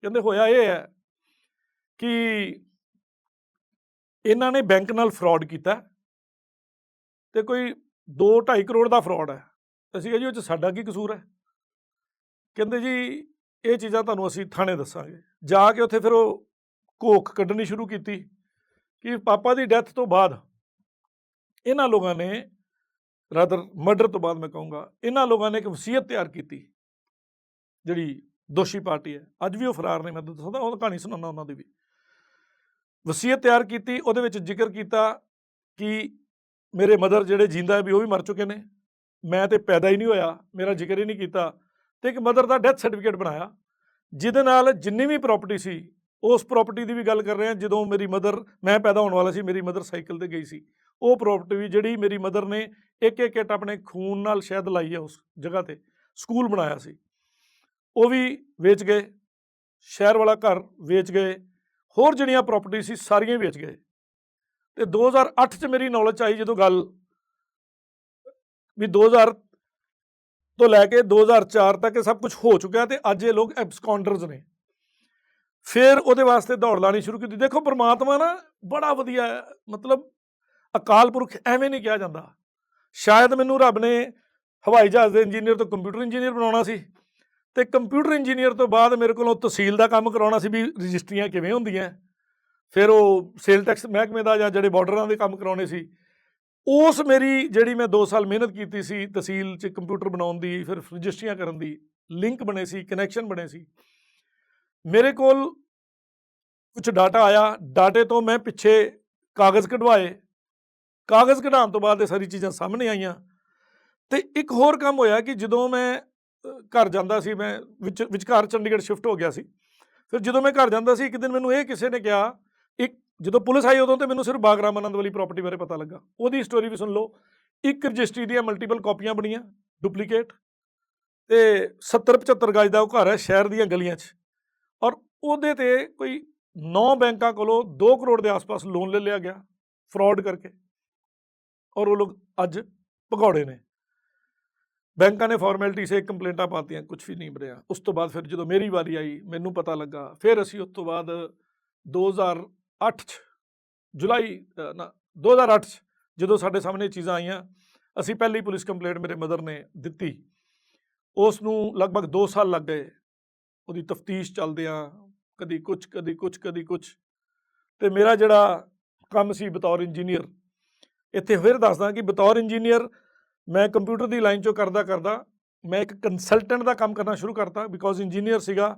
ਕਹਿੰਦੇ, ਹੋਇਆ ਇਹ ਹੈ ਕਿ ਇਹਨਾਂ ਨੇ ਬੈਂਕ ਨਾਲ ਫਰਾਡ ਕੀਤਾ ਤੇ ਕੋਈ 2.5 ਕਰੋੜ ਦਾ ਫਰਾਡ ਹੈ। ਅਸੀਂ ਕਿਹਾ ਜੀ, ਉਹ ਚ ਸਾਡਾ ਕੀ ਕਸੂਰ ਹੈ? ਕਹਿੰਦੇ ਜੀ, ਇਹ ਚੀਜ਼ਾਂ ਤੁਹਾਨੂੰ ਅਸੀਂ ਥਾਣੇ ਦੱਸਾਂਗੇ। ਜਾ ਕੇ ਉੱਥੇ ਫਿਰ ਉਹ ਕੋਖ ਕੱਢਣੀ ਸ਼ੁਰੂ ਕੀਤੀ ਕਿ ਪਾਪਾ ਦੀ ਡੈਥ ਤੋਂ ਬਾਅਦ ਇਹਨਾਂ ਲੋਕਾਂ ਨੇ ਰਾਦਰ ਮਰਡਰ ਤੋਂ ਬਾਅਦ ਮੈਂ ਕਹੂੰਗਾ, ਇਹਨਾਂ ਲੋਕਾਂ ਨੇ ਇੱਕ ਵਸੀਅਤ ਤਿਆਰ ਕੀਤੀ। ਜਿਹੜੀ ਦੋਸ਼ੀ ਪਾਰਟੀ ਹੈ। ਅੱਜ ਵੀ ਉਹ ਫਰਾਰ ਨੇ, ਮੈਂ ਤੁਹਾਨੂੰ ਦੱਸਦਾ, ਉਹ ਕਹਾਣੀ ਸੁਣਾਉਣਾ ਉਹਨਾਂ ਦੀ ਵੀ। ਵਸੀਅਤ ਤਿਆਰ ਕੀਤੀ, ਉਹਦੇ ਵਿੱਚ ਜ਼ਿਕਰ ਕੀਤਾ ਕਿ ਮੇਰੇ ਮਦਰ ਜਿਹੜੇ ਜਿੰਦਾ ਵੀ ਉਹ ਵੀ ਮਰ ਚੁੱਕੇ ਨੇ। ਮੈਂ ਤੇ ਪੈਦਾ ਹੀ ਨਹੀਂ ਹੋਇਆ, ਮੇਰਾ ਜ਼ਿਕਰ ਹੀ ਨਹੀਂ ਕੀਤਾ ਤੇ ਇੱਕ ਮਦਰ ਦਾ ਡੈਥ ਸਰਟੀਫਿਕੇਟ ਬਣਾਇਆ, ਜਿਹਦੇ ਨਾਲ ਜਿੰਨੀ ਵੀ ਪ੍ਰਾਪਰਟੀ ਸੀ, ਉਸ ਪ੍ਰਾਪਰਟੀ ਦੀ ਵੀ ਗੱਲ ਕਰ ਰਹੇ ਹਾਂ, ਜਦੋਂ ਮੇਰੀ ਮਦਰ, ਮੈਂ ਪੈਦਾ ਹੋਣ ਵਾਲਾ ਸੀ, ਮੇਰੀ ਮਦਰ ਸਾਈਕਲ ਤੇ ਗਈ ਸੀ। ਉਹ ਪ੍ਰਾਪਰਟੀ ਵੀ ਜਿਹੜੀ ਮੇਰੀ ਮਦਰ ਨੇ ਇੱਕ ਇੱਕ ਇੱਟ ਆਪਣੇ ਖੂਨ ਨਾਲ ਸ਼ਹਿਦ ਲਾਈ ਹੈ ਉਸ ਜਗ੍ਹਾ ਤੇ, ਸਕੂਲ ਬਣਾਇਆ ਸੀ। ਉਹ ਵੀ ਵੇਚ ਗਏ, ਸ਼ਹਿਰ ਵਾਲਾ ਘਰ ਵੇਚ ਗਏ ਹੋਰ ਜਿਹੜੀਆਂ ਪ੍ਰਾਪਰਟੀ ਸੀ, ਸਾਰੀਆਂ ਹੀ ਵੇਚ ਗਏ। ਤੇ 2008 ਚ ਮੇਰੀ ਨੌਲੇਜ ਆਈ ਜਦੋਂ ਗੱਲ ਵੀ 2000 ਤੋਂ ਲੈ ਕੇ 2004 ਤੱਕ ਇਹ ਸਭ ਕੁਝ ਹੋ ਚੁੱਕਿਆ ਤੇ ਅੱਜ ਇਹ ਲੋਕ ਐਬਸਕੌਂਡਰਸ ਨੇ। ਫਿਰ ਉਹਦੇ ਵਾਸਤੇ ਦੌੜ ਲਾਣੀ ਸ਼ੁਰੂ ਕੀਤੀ। ਦੇਖੋ ਪ੍ਰਮਾਤਮਾ ਨਾ ਬੜਾ ਵਧੀਆ, ਮਤਲਬ ਅਕਾਲ ਪੁਰਖ ਐਵੇਂ ਨਹੀਂ ਕਿਹਾ ਜਾਂਦਾ। ਸ਼ਾਇਦ ਮੈਨੂੰ ਰੱਬ ਨੇ ਹਵਾਈ ਜਹਾਜ਼ ਦੇ ਇੰਜੀਨੀਅਰ ਤੋਂ ਕੰਪਿਊਟਰ ਇੰਜੀਨੀਅਰ ਬਣਾਉਣਾ ਸੀ। ਤੇ ਕੰਪਿਊਟਰ ਇੰਜੀਨੀਅਰ ਤੋਂ ਬਾਅਦ ਮੇਰੇ ਕੋਲੋਂ ਤਹਿਸੀਲ ਦਾ ਕੰਮ ਕਰਾਉਣਾ ਸੀ ਵੀ ਰਜਿਸਟਰੀਆਂ ਕਿਵੇਂ ਹੁੰਦੀਆਂ। ਫਿਰ ਉਹ ਸੇਲ ਟੈਕਸ ਮਹਿਕਮੇ ਦਾ ਜਾਂ ਜਿਹੜੇ ਬਾਰਡਰਾਂ ਦੇ ਕੰਮ ਕਰਾਉਣੇ ਸੀ, ਉਸ ਮੇਰੀ ਜਿਹੜੀ ਮੈਂ 2 ਸਾਲ ਮਿਹਨਤ ਕੀਤੀ ਸੀ ਤਹਿਸੀਲ 'ਚ ਕੰਪਿਊਟਰ ਬਣਾਉਣ ਦੀ, ਫਿਰ ਰਜਿਸਟਰੀਆਂ ਕਰਨ ਦੀ, ਲਿੰਕ ਬਣੇ ਸੀ ਕਨੈਕਸ਼ਨ ਬਣੇ ਸੀ। ਮੇਰੇ ਕੋਲ ਕੁਝ ਡਾਟਾ ਆਇਆ ਡਾਟੇ ਤੋਂ ਮੈਂ ਪਿੱਛੇ ਕਾਗਜ਼ ਕਢਵਾਏ। ਕਾਗਜ਼ ਕਢਾਉਣ ਤੋਂ ਬਾਅਦ ਇਹ ਸਾਰੀ ਚੀਜ਼ਾਂ ਸਾਹਮਣੇ ਆਈਆਂ। ਤੇ ਇੱਕ ਹੋਰ ਕੰਮ ਹੋਇਆ ਕਿ ਜਦੋਂ ਮੈਂ ਘਰ ਜਾਂਦਾ ਸੀ ਮੈਂ, ਵਿੱਚ, ਵਿਚਕਾਰ ਚੰਡੀਗੜ੍ਹ ਸ਼ਿਫਟ ਹੋ ਗਿਆ ਸੀ। ਫਿਰ ਜਦੋਂ ਮੈਂ ਘਰ ਜਾਂਦਾ ਸੀ, ਇੱਕ ਦਿਨ ਮੈਨੂੰ ਇਹ ਕਿਸੇ ਨੇ ਕਿਹਾ, ਇੱਕ, ਜਦੋਂ ਪੁਲਿਸ ਆਈ ਉਦੋਂ ਤੇ ਮੈਨੂੰ ਸਿਰਫ ਬਾਗਰਾਮ ਆਨੰਦ ਵਾਲੀ ਪ੍ਰਾਪਰਟੀ ਬਾਰੇ ਪਤਾ ਲੱਗਾ। ਉਹਦੀ ਸਟੋਰੀ ਵੀ ਸੁਣ ਲਓ। ਇੱਕ ਰਜਿਸਟਰੀ ਦੀਆਂ ਮਲਟੀਪਲ ਕਾਪੀਆਂ ਬਣੀਆਂ ਡੁਪਲੀਕੇਟ ਤੇ 70 75 ਗਜ ਦਾ ਉਹ ਘਰ ਹੈ ਸ਼ਹਿਰ ਦੀਆਂ ਗਲੀਆਂ 'ਚ। ਔਰ ਉਹਦੇ ਤੇ ਕੋਈ 9 ਬੈਂਕਾਂ ਕੋਲੋਂ 2 ਕਰੋੜ ਦੇ ਆਸ-ਪਾਸ ਲੋਨ ਲੈ ਲਿਆ ਗਿਆ ਫਰਾਡ ਕਰਕੇ। ਔਰ ਉਹ ਲੋਕ ਅੱਜ ਭਗੌੜੇ ਨੇ। ਬੈਂਕਾਂ ਨੇ ਫਾਰਮੈਲਿਟੀ ਸੇ ਕੰਪਲੇਂਟਾਂ ਪਾਤੀਆਂ ਕੁਝ ਵੀ ਨਹੀਂ ਬਣਿਆ ਉਸ ਤੋਂ ਬਾਅਦ ਫਿਰ ਜਦੋਂ ਮੇਰੀ ਵਾਰੀ ਆਈ ਮੈਨੂੰ ਪਤਾ ਲੱਗਾ ਫਿਰ ਅਸੀਂ ਉਸ ਤੋਂ ਬਾਅਦ 2008 ਚ ਜੁਲਾਈ ਅ, ਨਾ 2008 ਚ ਜਦੋਂ ਸਾਡੇ ਸਾਹਮਣੇ ਚੀਜ਼ਾਂ ਆਈਆਂ ਅਸੀਂ ਪਹਿਲੀ ਪੁਲਿਸ ਕੰਪਲੇਂਟ ਮੇਰੇ ਮਦਰ ਨੇ ਦਿੱਤੀ। ਉਸ ਨੂੰ ਲਗਭਗ 2 ਸਾਲ ਲੱਗ ਗਏ। ਉਹਦੀ ਤਫਤੀਸ਼ ਚੱਲਦਿਆਂ ਕਦੀ ਕੁਝ ਕਦੀ ਕੁਝ ਕਦੀ ਕੁਝ ਤੇ ਮੇਰਾ ਜਿਹੜਾ ਕੰਮ ਸੀ ਬਤੌਰ ਇੰਜੀਨੀਅਰ ਇੱਥੇ ਫਿਰ ਦੱਸਦਾ ਕਿ ਬਤੌਰ ਇੰਜੀਨੀਅਰ ਮੈਂ ਕੰਪਿਊਟਰ ਦੀ ਲਾਈਨ ਚੋਂ ਕਰਦਾ ਕਰਦਾ ਮੈਂ ਇੱਕ ਕੰਸਲਟੈਂਟ ਦਾ ਕੰਮ ਕਰਨਾ ਸ਼ੁਰੂ ਕਰਤਾ ਬਿਕੋਜ਼ ਇੰਜੀਨੀਅਰ ਸੀਗਾ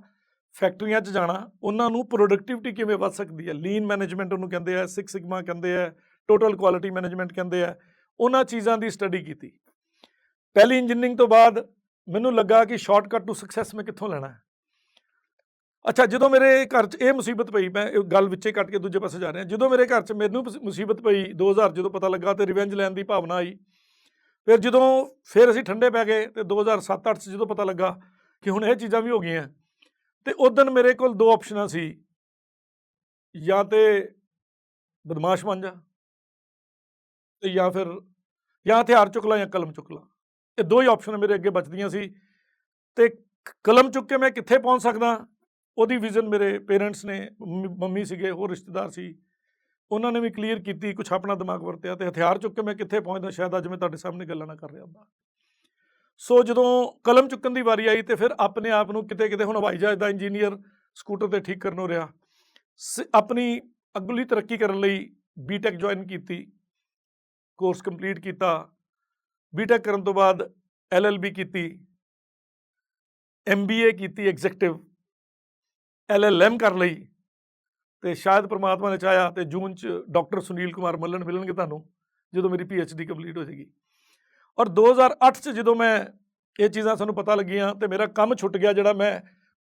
ਫੈਕਟਰੀਆਂ 'ਚ ਜਾਣਾ, ਉਹਨਾਂ ਨੂੰ ਪ੍ਰੋਡਕਟਿਵਿਟੀ ਕਿਵੇਂ ਵੱਧ ਸਕਦੀ ਹੈ? ਲੀਨ ਮੈਨੇਜਮੈਂਟ ਉਹਨੂੰ ਕਹਿੰਦੇ ਆ ਸਿਕਸ ਸਿਗਮਾ ਕਹਿੰਦੇ ਆ ਟੋਟਲ ਕੁਆਲਿਟੀ ਮੈਨੇਜਮੈਂਟ ਕਹਿੰਦੇ ਆ, ਉਹਨਾਂ ਚੀਜ਼ਾਂ ਦੀ ਸਟੱਡੀ ਕੀਤੀ। ਪਹਿਲੀ ਇੰਜੀਨੀਅਰਿੰਗ ਤੋਂ ਬਾਅਦ ਮੈਨੂੰ ਲੱਗਾ ਕਿ ਸ਼ਾਰਟਕਟ ਟੂ ਸਕਸੈਸ ਮੈਂ ਕਿੱਥੋਂ ਲੈਣਾ ਹੈ? ਅੱਛਾ, ਜਦੋਂ ਮੇਰੇ ਘਰ 'ਚ ਇਹ ਮੁਸੀਬਤ ਪਈ, ਮੈਂ ਗੱਲ ਵਿੱਚੇ ਕੱਟ ਕੇ ਦੂਜੇ ਪਾਸੇ ਜਾ ਰਿਹਾ, ਜਦੋਂ ਮੇਰੇ ਘਰ 'ਚ ਮੈਨੂੰ ਮੁਸੀਬਤ ਪਈ 2000 ਜਦੋਂ ਪਤਾ ਲੱਗਾ ਤੇ ਰਿਵੈਂਜ ਲੈਣ ਦੀ ਭਾਵਨਾ ਆਈ ਫਿਰ ਜਦੋਂ ਫਿਰ ਅਸੀਂ ਠੰਡੇ ਪੈ ਗਏ ਤੇ 2007-8 ਚ ਜਦੋਂ ਪਤਾ ਲੱਗਾ ਕਿ ਹੁਣ ਇਹ ਚੀਜ਼ਾਂ ਵੀ ਹੋ ਗਈਆਂ, ਤੇ ਦਿਨ ਮੇਰੇ ਕੋਲ ਦੋ ਆਪਸ਼ਨਾਂ ਸੀ। ਜਾਂ ਤੇ ਬਦਮਾਸ਼ ਬਣ ਜਾ ਤੇ ਜਾਂ ਫਿਰ ਜਾਂ ਹਥਿਆਰ ਚੁੱਕ ਲਾ ਜਾਂ ਕਲਮ ਚੁੱਕ ਲਾ। ਇਹ ਦੋ ਹੀ ਆਪਸ਼ਨ ਮੇਰੇ ਅੱਗੇ ਬਚਦੀਆਂ ਸੀ ਤੇ ਕਲਮ ਚੁੱਕ ਕੇ ਮੈਂ ਕਿੱਥੇ ਪਹੁੰਚ ਸਕਦਾ? ਉਹਦੀ ਵਿਜ਼ਨ ਮੇਰੇ ਪੇਰੈਂਟਸ ਨੇ, ਮੰਮੀ- ਮੰਮੀ ਸੀਗੇ, ਹੋਰ ਰਿਸ਼ਤੇਦਾਰ ਸੀ। ਉਹਨਾਂ ਨੇ ਵੀ ਕਲੀਅਰ ਕੀਤੀ ਕੁਝ ਆਪਣਾ ਦਿਮਾਗ ਵਰਤਿਆ ਤੇ ਹਥਿਆਰ ਚੁੱਕ ਕੇ ਮੈਂ ਕਿੱਥੇ ਪਹੁੰਚਦਾ, ਸ਼ਾਇਦ ਅੱਜ ਮੈਂ ਤੁਹਾਡੇ ਸਾਹਮਣੇ ਗੱਲਾਂ ਨਾ ਕਰ ਰਿਹਾ ਹੁੰਦਾ। ਸੋ ਜਦੋਂ ਕਲਮ ਚੁੱਕਣ ਦੀ ਵਾਰੀ ਆਈ ਤੇ ਫਿਰ ਆਪਣੇ ਆਪ ਨੂੰ ਕਿਤੇ ਕਿਤੇ ਹੁਣ ਹਵਾਈ ਜਹਾਜ਼ ਦਾ ਇੰਜੀਨੀਅਰ ਸਕੂਟਰ ਤੇ ਠੀਕ ਕਰਨ ਹੋ ਰਿਹਾ। ਸ- ਆਪਣੀ ਅਗਲੀ ਤਰੱਕੀ ਕਰਨ ਲਈ ਬੀਟੈਕ ਜੁਆਇਨ ਕੀਤੀ ਕੋਰਸ ਕੰਪਲੀਟ ਕੀਤਾ ਬੀਟੈਕ ਕਰਨ ਤੋਂ ਬਾਅਦ ਐਲਐਲਬੀ ਕੀਤੀ ਐਮਬੀਏ ਕੀਤੀ ਐਗਜ਼ੈਕਟਿਵ ਐਲਐਲਐਮ ਕਰ ਲਈ। ਤੇ ਸ਼ਾਇਦ ਪ੍ਰਮਾਤਮਾ ਨੇ ਚਾਹਿਆ ਤੇ ਜੂਨ ਚ ਡਾਕਟਰ ਸੁਨੀਲ ਕੁਮਾਰ ਮੱਲਣ ਮਿਲਣਗੇ ਤੁਹਾਨੂੰ, ਜਦੋਂ ਮੇਰੀ ਪੀਐਚਡੀ ਕੰਪਲੀਟ ਹੋ ਜਾਏਗੀ। ਔਰ 2008 ਚ ਜਦੋਂ ਮੈਂ ਇਹ ਚੀਜ਼ਾਂ ਸਾਨੂੰ ਪਤਾ ਲੱਗੀਆਂ ਤੇ ਮੇਰਾ ਕੰਮ ਛੁੱਟ ਗਿਆ ਜਿਹੜਾ ਮੈਂ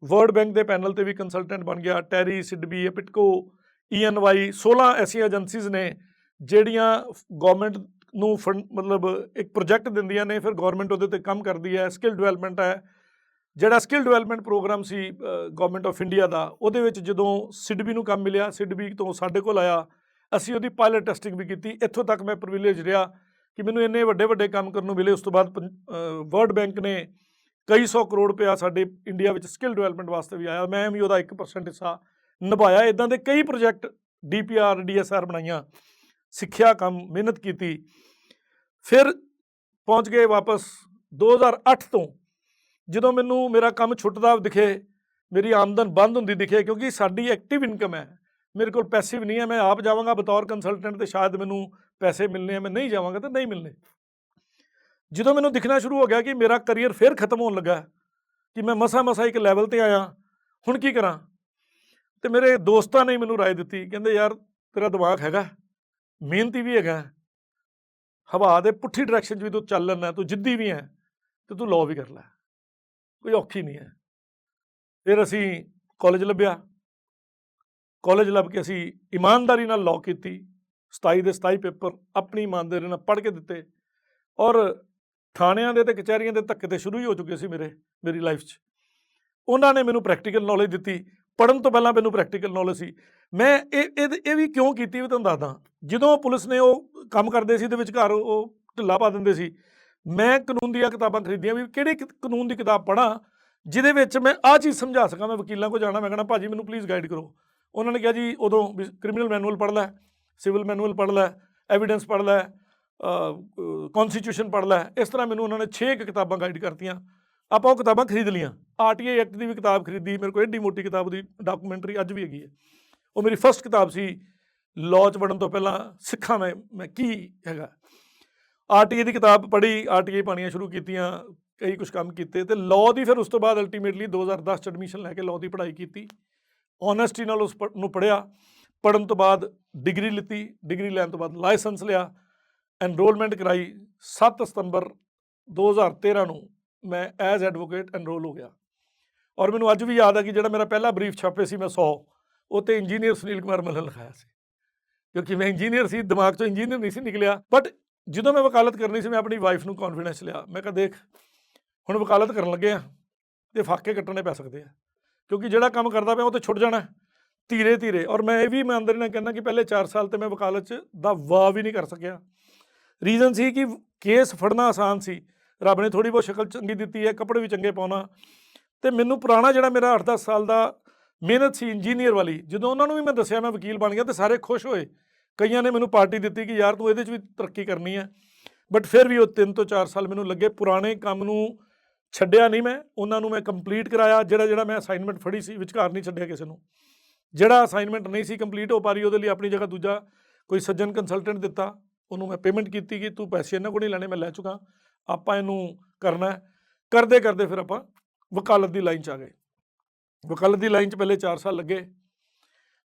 ਵਰਲਡ ਬੈਂਕ ਦੇ ਪੈਨਲ ਤੇ ਵੀ ਕੰਸਲਟੈਂਟ ਬਣ ਗਿਆ, ਟੈਰੀ, ਸਿਡਬੀ, ਐਪਿਟਕੋ ਈਐਨਵਾਈ 16 ਐਸੀਆਂ ਏਜੰਸੀਜ਼ ਨੇ ਜਿਹੜੀਆਂ ਗਵਰਨਮੈਂਟ ਨੂੰ ਫੰਡ ਮਤਲਬ ਇੱਕ ਪ੍ਰੋਜੈਕਟ ਦਿੰਦੀਆਂ ਨੇ, ਫਿਰ ਗਵਰਨਮੈਂਟ ਉਹਦੇ ਤੇ ਕੰਮ ਕਰਦੀ ਹੈ ਸਕਿੱਲ ਡਿਵੈਲਪਮੈਂਟ ਹੈ ਜਿਹੜਾ ਸਕਿੱਲ ਡਿਵੈਲਪਮੈਂਟ ਪ੍ਰੋਗਰਾਮ ਸੀ ਗਵਰਨਮੈਂਟ ਆਫ ਇੰਡੀਆ ਦਾ, ਉਹਦੇ ਵਿੱਚ ਜਦੋਂ ਸਿਡਬੀ ਨੂੰ ਕੰਮ ਮਿਲਿਆ ਸਿਡਬੀ ਤੋਂ ਸਾਡੇ ਕੋਲ ਆਇਆ, ਅਸੀਂ ਉਹਦੀ ਪਾਇਲਟ ਟੈਸਟਿੰਗ ਵੀ ਕੀਤੀ। ਇੱਥੋਂ ਤੱਕ ਮੈਂ ਪ੍ਰਿਵਿਲੇਜ ਰਿਹਾ ਕਿ ਮੈਨੂੰ ਇੰਨੇ ਵੱਡੇ ਵੱਡੇ ਕੰਮ ਕਰਨ ਨੂੰ ਮਿਲੇ। ਉਸ ਤੋਂ ਬਾਅਦ ਵਰਲਡ ਬੈਂਕ ਨੇ ਕਈ ਸੌ ਕਰੋੜ ਰੁਪਇਆ ਸਾਡੇ ਇੰਡੀਆ ਵਿੱਚ ਸਕਿੱਲ ਡਿਵੈਲਪਮੈਂਟ ਵਾਸਤੇ ਵੀ ਆਇਆ। ਮੈਂ ਵੀ ਉਹਦਾ 1% ਹਿੱਸਾ ਨਿਭਾਇਆ। ਇਦਾਂ ਦੇ ਕਈ ਪ੍ਰੋਜੈਕਟ ਡੀਪੀਆਰ ਡੀਐਸਆਰ ਬਣਾਈਆਂ। ਸਿੱਖਿਆ ਕੰਮ, ਮਿਹਨਤ ਕੀਤੀ। ਫਿਰ ਪਹੁੰਚ ਗਏ ਵਾਪਸ 2008 ਤੋਂ। ਜਦੋਂ ਮੈਨੂੰ ਮੇਰਾ ਕੰਮ ਛੁੱਟਦਾ ਦਿਖੇ, ਮੇਰੀ ਆਮਦਨ ਬੰਦ ਹੁੰਦੀ ਦਿਖੇ, ਕਿਉਂਕਿ ਸਾਡੀ ਐਕਟਿਵ ਇਨਕਮ ਹੈ। ਮੇਰੇ ਕੋਲ ਪੈਸਿਵ ਨਹੀਂ ਹੈ, ਮੈਂ ਆਪ ਜਾਵਾਂਗਾ ਬਤੌਰ ਕੰਸਲਟੈਂਟ ਤੇ ਸ਼ਾਇਦ ਮੈਨੂੰ ਪੈਸੇ ਮਿਲਨੇ ਆ, ਮੈਂ ਨਹੀਂ ਜਾਵਾਂਗਾ ਤਾਂ ਨਹੀਂ ਮਿਲਨੇ ਜਦੋਂ ਮੈਨੂੰ ਦਿਖਣਾ ਸ਼ੁਰੂ ਹੋ ਗਿਆ ਕਿ ਮੇਰਾ ਕੈਰੀਅਰ ਫੇਰ ਖਤਮ ਹੋਣ ਲੱਗਾ, ਕਿ ਮੈਂ ਮਸਾ ਮਸਾ ਇੱਕ ਲੈਵਲ ਤੇ ਆਇਆ, ਹੁਣ ਕੀ ਕਰਾਂ? ਤੇ ਮੇਰੇ ਦੋਸਤਾਂ ਨੇ ਮੈਨੂੰ ਰਾਏ ਦਿੱਤੀ, ਕਹਿੰਦੇ, ਯਾਰ, ਤੇਰਾ ਦਿਮਾਗ ਹੈਗਾ, ਮਿਹਨਤੀ ਵੀ ਹੈਗਾ, ਹਵਾ ਦੇ ਪੁੱਠੀ ਡਾਇਰੈਕਸ਼ਨ 'ਚ ਵੀ ਤੂੰ ਚੱਲ ਲੈਣਾ ਤੂੰ ਜਿੱਦੀ ਵੀ ਹੈ, ਤੇ ਤੂੰ ਲਾਅ ਵੀ ਕਰ ਲੈ। ਕੋਈ ਔਖੀ ਨਹੀਂ ਹੈ। ਫਿਰ ਅਸੀਂ ਕਾਲਜ ਲੱਭਿਆ। ਕਾਲਜ ਲੱਭ ਕੇ ਅਸੀਂ ਇਮਾਨਦਾਰੀ ਨਾਲ ਲਾਅ ਕੀਤੀ। 27 ਦੇ 27 ਪੇਪਰ ਆਪਣੀ ਇਮਾਨਦਾਰੀ ਨਾਲ ਪੜ੍ਹ ਕੇ ਦਿੱਤੇ ਔਰ ਥਾਣਿਆਂ ਦੇ ਤੇ ਕਚਹਿਰੀਆਂ ਦੇ ਧੱਕੇ ਤੇ ਸ਼ੁਰੂ ਹੀ ਹੋ ਚੁੱਕੇ ਸੀ ਮੇਰੇ, ਮੇਰੀ ਲਾਈਫ 'ਚ। ਉਹਨਾਂ ਨੇ ਮੈਨੂੰ ਪ੍ਰੈਕਟੀਕਲ ਨੌਲੇਜ ਦਿੱਤੀ। ਪੜਨ ਤੋਂ ਪਹਿਲਾਂ ਮੈਨੂੰ ਪ੍ਰੈਕਟੀਕਲ ਨੌਲੇਜ ਸੀ। ਮੈਂ ਇਹ ਇਹ ਇਹ ਵੀ ਕਿਉਂ ਕੀਤੀ ਵੀ ਤੁਹਾਨੂੰ ਦੱਸਦਾ। ਜਦੋਂ ਪੁਲਿਸ ਨੇ ਉਹ ਕੰਮ ਕਰਦੇ ਸੀ ਤੇ ਵਿਚਕਾਰ ਉਹ ਢਿੱਲਾ ਪਾ ਦਿੰਦੇ ਸੀ। ਮੈਂ ਕਾਨੂੰਨ ਦੀਆਂ ਕਿਤਾਬਾਂ ਖਰੀਦੀਆਂ ਵੀ ਕਿਹੜੇ ਕਾਨੂੰਨ ਦੀ ਕਿਤਾਬ ਪੜਾਂ ਜਿਹਦੇ ਵਿੱਚ ਮੈਂ ਆਹ ਚੀਜ਼ ਸਮਝਾ ਸਕਾਂ, ਮੈਂ ਵਕੀਲਾਂ ਕੋਲ ਜਾਣਾ, ਮੈਂ ਕਹਣਾ, ਭਾਜੀ, ਮੈਨੂੰ ਪਲੀਜ਼ ਗਾਈਡ ਕਰੋ। ਉਹਨਾਂ ਨੇ ਕਿਹਾ ਜੀ, ਉਦੋਂ ਕ੍ਰਿਮੀਨਲ ਮੈਨੂਅਲ ਪੜ੍ਹ ਲੈ ਸਿਵਲ ਮੈਨੂਅਲ ਪੜ੍ਹ ਲੈ ਐਵੀਡੈਂਸ ਪੜ੍ਹ ਲੈ ਕਨਸਟੀਟਿਊਸ਼ਨ ਪੜ੍ਹ ਲੈ। ਇਸ ਤਰ੍ਹਾਂ ਮੈਨੂੰ ਉਹਨਾਂ ਨੇ 6 ਕਿਤਾਬਾਂ ਗਾਈਡ ਕਰਤੀਆਂ। ਆਪਾਂ ਉਹ ਕਿਤਾਬਾਂ ਖਰੀਦ ਲੀਆਂ ਆਰਟੀਆਈ ਐਕਟ ਦੀ ਵੀ ਕਿਤਾਬ ਖਰੀਦੀ, ਮੇਰੇ ਕੋਲ ਏਡੀ ਮੋਟੀ ਕਿਤਾਬ ਦੀ ਡਾਕੂਮੈਂਟਰੀ ਅੱਜ ਵੀ ਹੈਗੀ ਹੈ। ਉਹ ਮੇਰੀ ਫਰਸਟ ਕਿਤਾਬ ਸੀ ਲਾਅ 'ਚ ਪੜ੍ਹਨ ਤੋਂ ਪਹਿਲਾਂ ਸਿੱਖਾਂ ਮੈਂ ਮੈਂ ਕੀ ਹੈਗਾ? ਆਰਟੀਆਈ ਦੀ ਕਿਤਾਬ ਪੜ੍ਹੀ ਆਰਟੀਆਈ ਪਾਣੀਆਂ ਸ਼ੁਰੂ ਕੀਤੀਆਂ, ਕਈ ਕੁਝ ਕੰਮ ਕੀਤੇ ਤੇ ਲਾਅ ਦੀ ਫਿਰ ਉਸ ਤੋਂ ਬਾਅਦ ਅਲਟੀਮੇਟਲੀ 2010 ਚ ਐਡਮਿਸ਼ਨ ਲੈ ਕੇ ਲਾਅ ਦੀ ਪੜ੍ਹਾਈ ਕੀਤੀ। ਓਨੈਸਟੀ ਨਾਲ ਉਸ ਪੜ੍ਹ- ਨੂੰ ਪੜ੍ਹਿਆ ਪੜਨ ਤੋਂ ਬਾਅਦ ਡਿਗਰੀ ਲਿੱਤੀ ਡਿਗਰੀ ਲੈਣ ਤੋਂ ਬਾਅਦ ਲਾਇਸੈਂਸ ਲਿਆ ਐਨਰੋਲਮੈਂਟ ਕਰਾਈ 7 ਸਤੰਬਰ 2013 ਨੂੰ ਮੈਂ ਐਜ਼ ਐਡਵੋਕੇਟ ਐਨਰੋਲ ਹੋ ਗਿਆ। ਔਰ ਮੈਨੂੰ ਅੱਜ ਵੀ ਯਾਦ ਆ ਕਿ ਜਿਹੜਾ ਮੇਰਾ ਪਹਿਲਾ ਬਰੀਫ ਛਾਪੇ ਸੀ ਮੈਂ 100 ਉਹ ਤੇ ਇੰਜੀਨੀਅਰ ਸੁਨੀਲ ਕੁਮਾਰ ਮੱਲਨ ਲਿਖਾਇਆ ਸੀ। ਕਿਉਂਕਿ ਮੈਂ ਇੰਜੀਨੀਅਰ ਸੀ, ਦਿਮਾਗ ਚੋਂ ਇੰਜੀਨੀਅਰ ਨਹੀਂ ਸੀ ਨਿਕਲਿਆ ਬਟ ਜਦੋਂ ਮੈਂ ਵਕਾਲਤ ਕਰਨੀ ਸੀ, ਮੈਂ ਆਪਣੀ ਵਾਈਫ ਨੂੰ ਕੌਨਫੀਡੈਂਸ ਲਿਆ। ਮੈਂ ਕਿਹਾ, ਦੇਖ, ਹੁਣ ਵਕਾਲਤ ਕਰਨ ਲੱਗੇ ਆ ਤੇ ਫਾਕੇ ਕੱਟਣੇ ਪੈ ਸਕਦੇ ਆ। ਕਿਉਂਕਿ ਜਿਹੜਾ ਕੰਮ ਕਰਦਾ ਪਿਆ, ਉਹ ਤੇ ਛੁੱਟ ਜਾਣਾ। ਧੀਰੇ ਧੀਰੇ। ਔਰ ਮੈਂ ਇਹ ਵੀ ਮੈਂ ਅੰਦਰ ਨਾਲ ਕਹਿੰਦਾ ਕਿ ਪਹਿਲੇ 4 ਸਾਲ ਤੇ ਮੈਂ ਵਕਾਲਤ ਚ ਦਾ ਵਾਹ ਵੀ ਨਹੀਂ ਕਰ ਸਕਿਆ। ਰੀਜ਼ਨ ਸੀ ਕਿ ਕੇਸ ਫੜਨਾ ਆਸਾਨ ਸੀ। ਰੱਬ ਨੇ ਥੋੜੀ ਬਹੁਤ ਸ਼ਕਲ ਚੰਗੀ ਦਿੱਤੀ ਹੈ, ਕੱਪੜੇ ਵੀ ਚੰਗੇ ਪਾਉਣਾ। ਤੇ ਮੈਨੂੰ ਪੁਰਾਣਾ ਜਿਹੜਾ ਮੇਰਾ 8-10 ਸਾਲ ਦਾ ਮਿਹਨਤ ਸੀ ਇੰਜੀਨੀਅਰ ਵਾਲੀ, ਜਦੋਂ ਉਹਨਾਂ ਨੂੰ ਵੀ ਮੈਂ ਦੱਸਿਆ ਮੈਂ ਵਕੀਲ ਬਣ ਗਿਆ ਤੇ ਸਾਰੇ ਖੁਸ਼ ਹੋਏ। ਕਈਆਂ ਨੇ ਮੈਨੂੰ ਪਾਰਟੀ ਦਿੱਤੀ ਕਿ ਯਾਰ ਤੂੰ ਇਹਦੇ 'ਚ ਵੀ ਤਰੱਕੀ ਕਰਨੀ ਹੈ ਬਟ ਫਿਰ ਵੀ ਉਹ 3 ਤੋਂ 4 ਸਾਲ ਮੈਨੂੰ ਲੱਗੇ। ਪੁਰਾਣੇ ਕੰਮ ਨੂੰ ਛੱਡਿਆ ਨਹੀਂ ਮੈਂ। ਉਹਨਾਂ ਨੂੰ ਮੈਂ ਕੰਪਲੀਟ ਕਰਾਇਆ। ਜਿਹੜਾ ਜਿਹੜਾ ਮੈਂ ਅਸਾਈਨਮੈਂਟ ਫੜੀ ਸੀ, ਵਿਚਕਾਰ ਨਹੀਂ ਛੱਡਿਆ ਕਿਸੇ ਨੂੰ। ਜਿਹੜਾ ਅਸਾਈਨਮੈਂਟ ਨਹੀਂ ਸੀ ਕੰਪਲੀਟ ਹੋ ਪਾ ਰਹੀ ਉਹਦੇ ਲਈ ਆਪਣੀ ਜਗ੍ਹਾ ਦੂਜਾ ਕੋਈ ਸੱਜਣ ਕੰਸਲਟੈਂਟ ਦਿੱਤਾ। ਉਹਨੂੰ ਮੈਂ ਪੇਮੈਂਟ ਕੀਤੀ ਕਿ ਤੂੰ ਪੈਸੇ ਇਹਨਾਂ ਕੋਲ ਨਹੀਂ ਲੈਣੇ, ਮੈਂ ਲੈ ਚੁੱਕਾ। ਆਪਾਂ ਇਹਨੂੰ ਕਰਨਾ ਕਰਦੇ ਕਰਦੇ ਫਿਰ ਆਪਾਂ ਵਕਾਲਤ ਦੀ ਲਾਈਨ 'ਚ ਆ ਗਏ। ਵਕਾਲਤ ਦੀ ਲਾਈਨ 'ਚ ਪਹਿਲੇ 4 ਸਾਲ ਲੱਗੇ।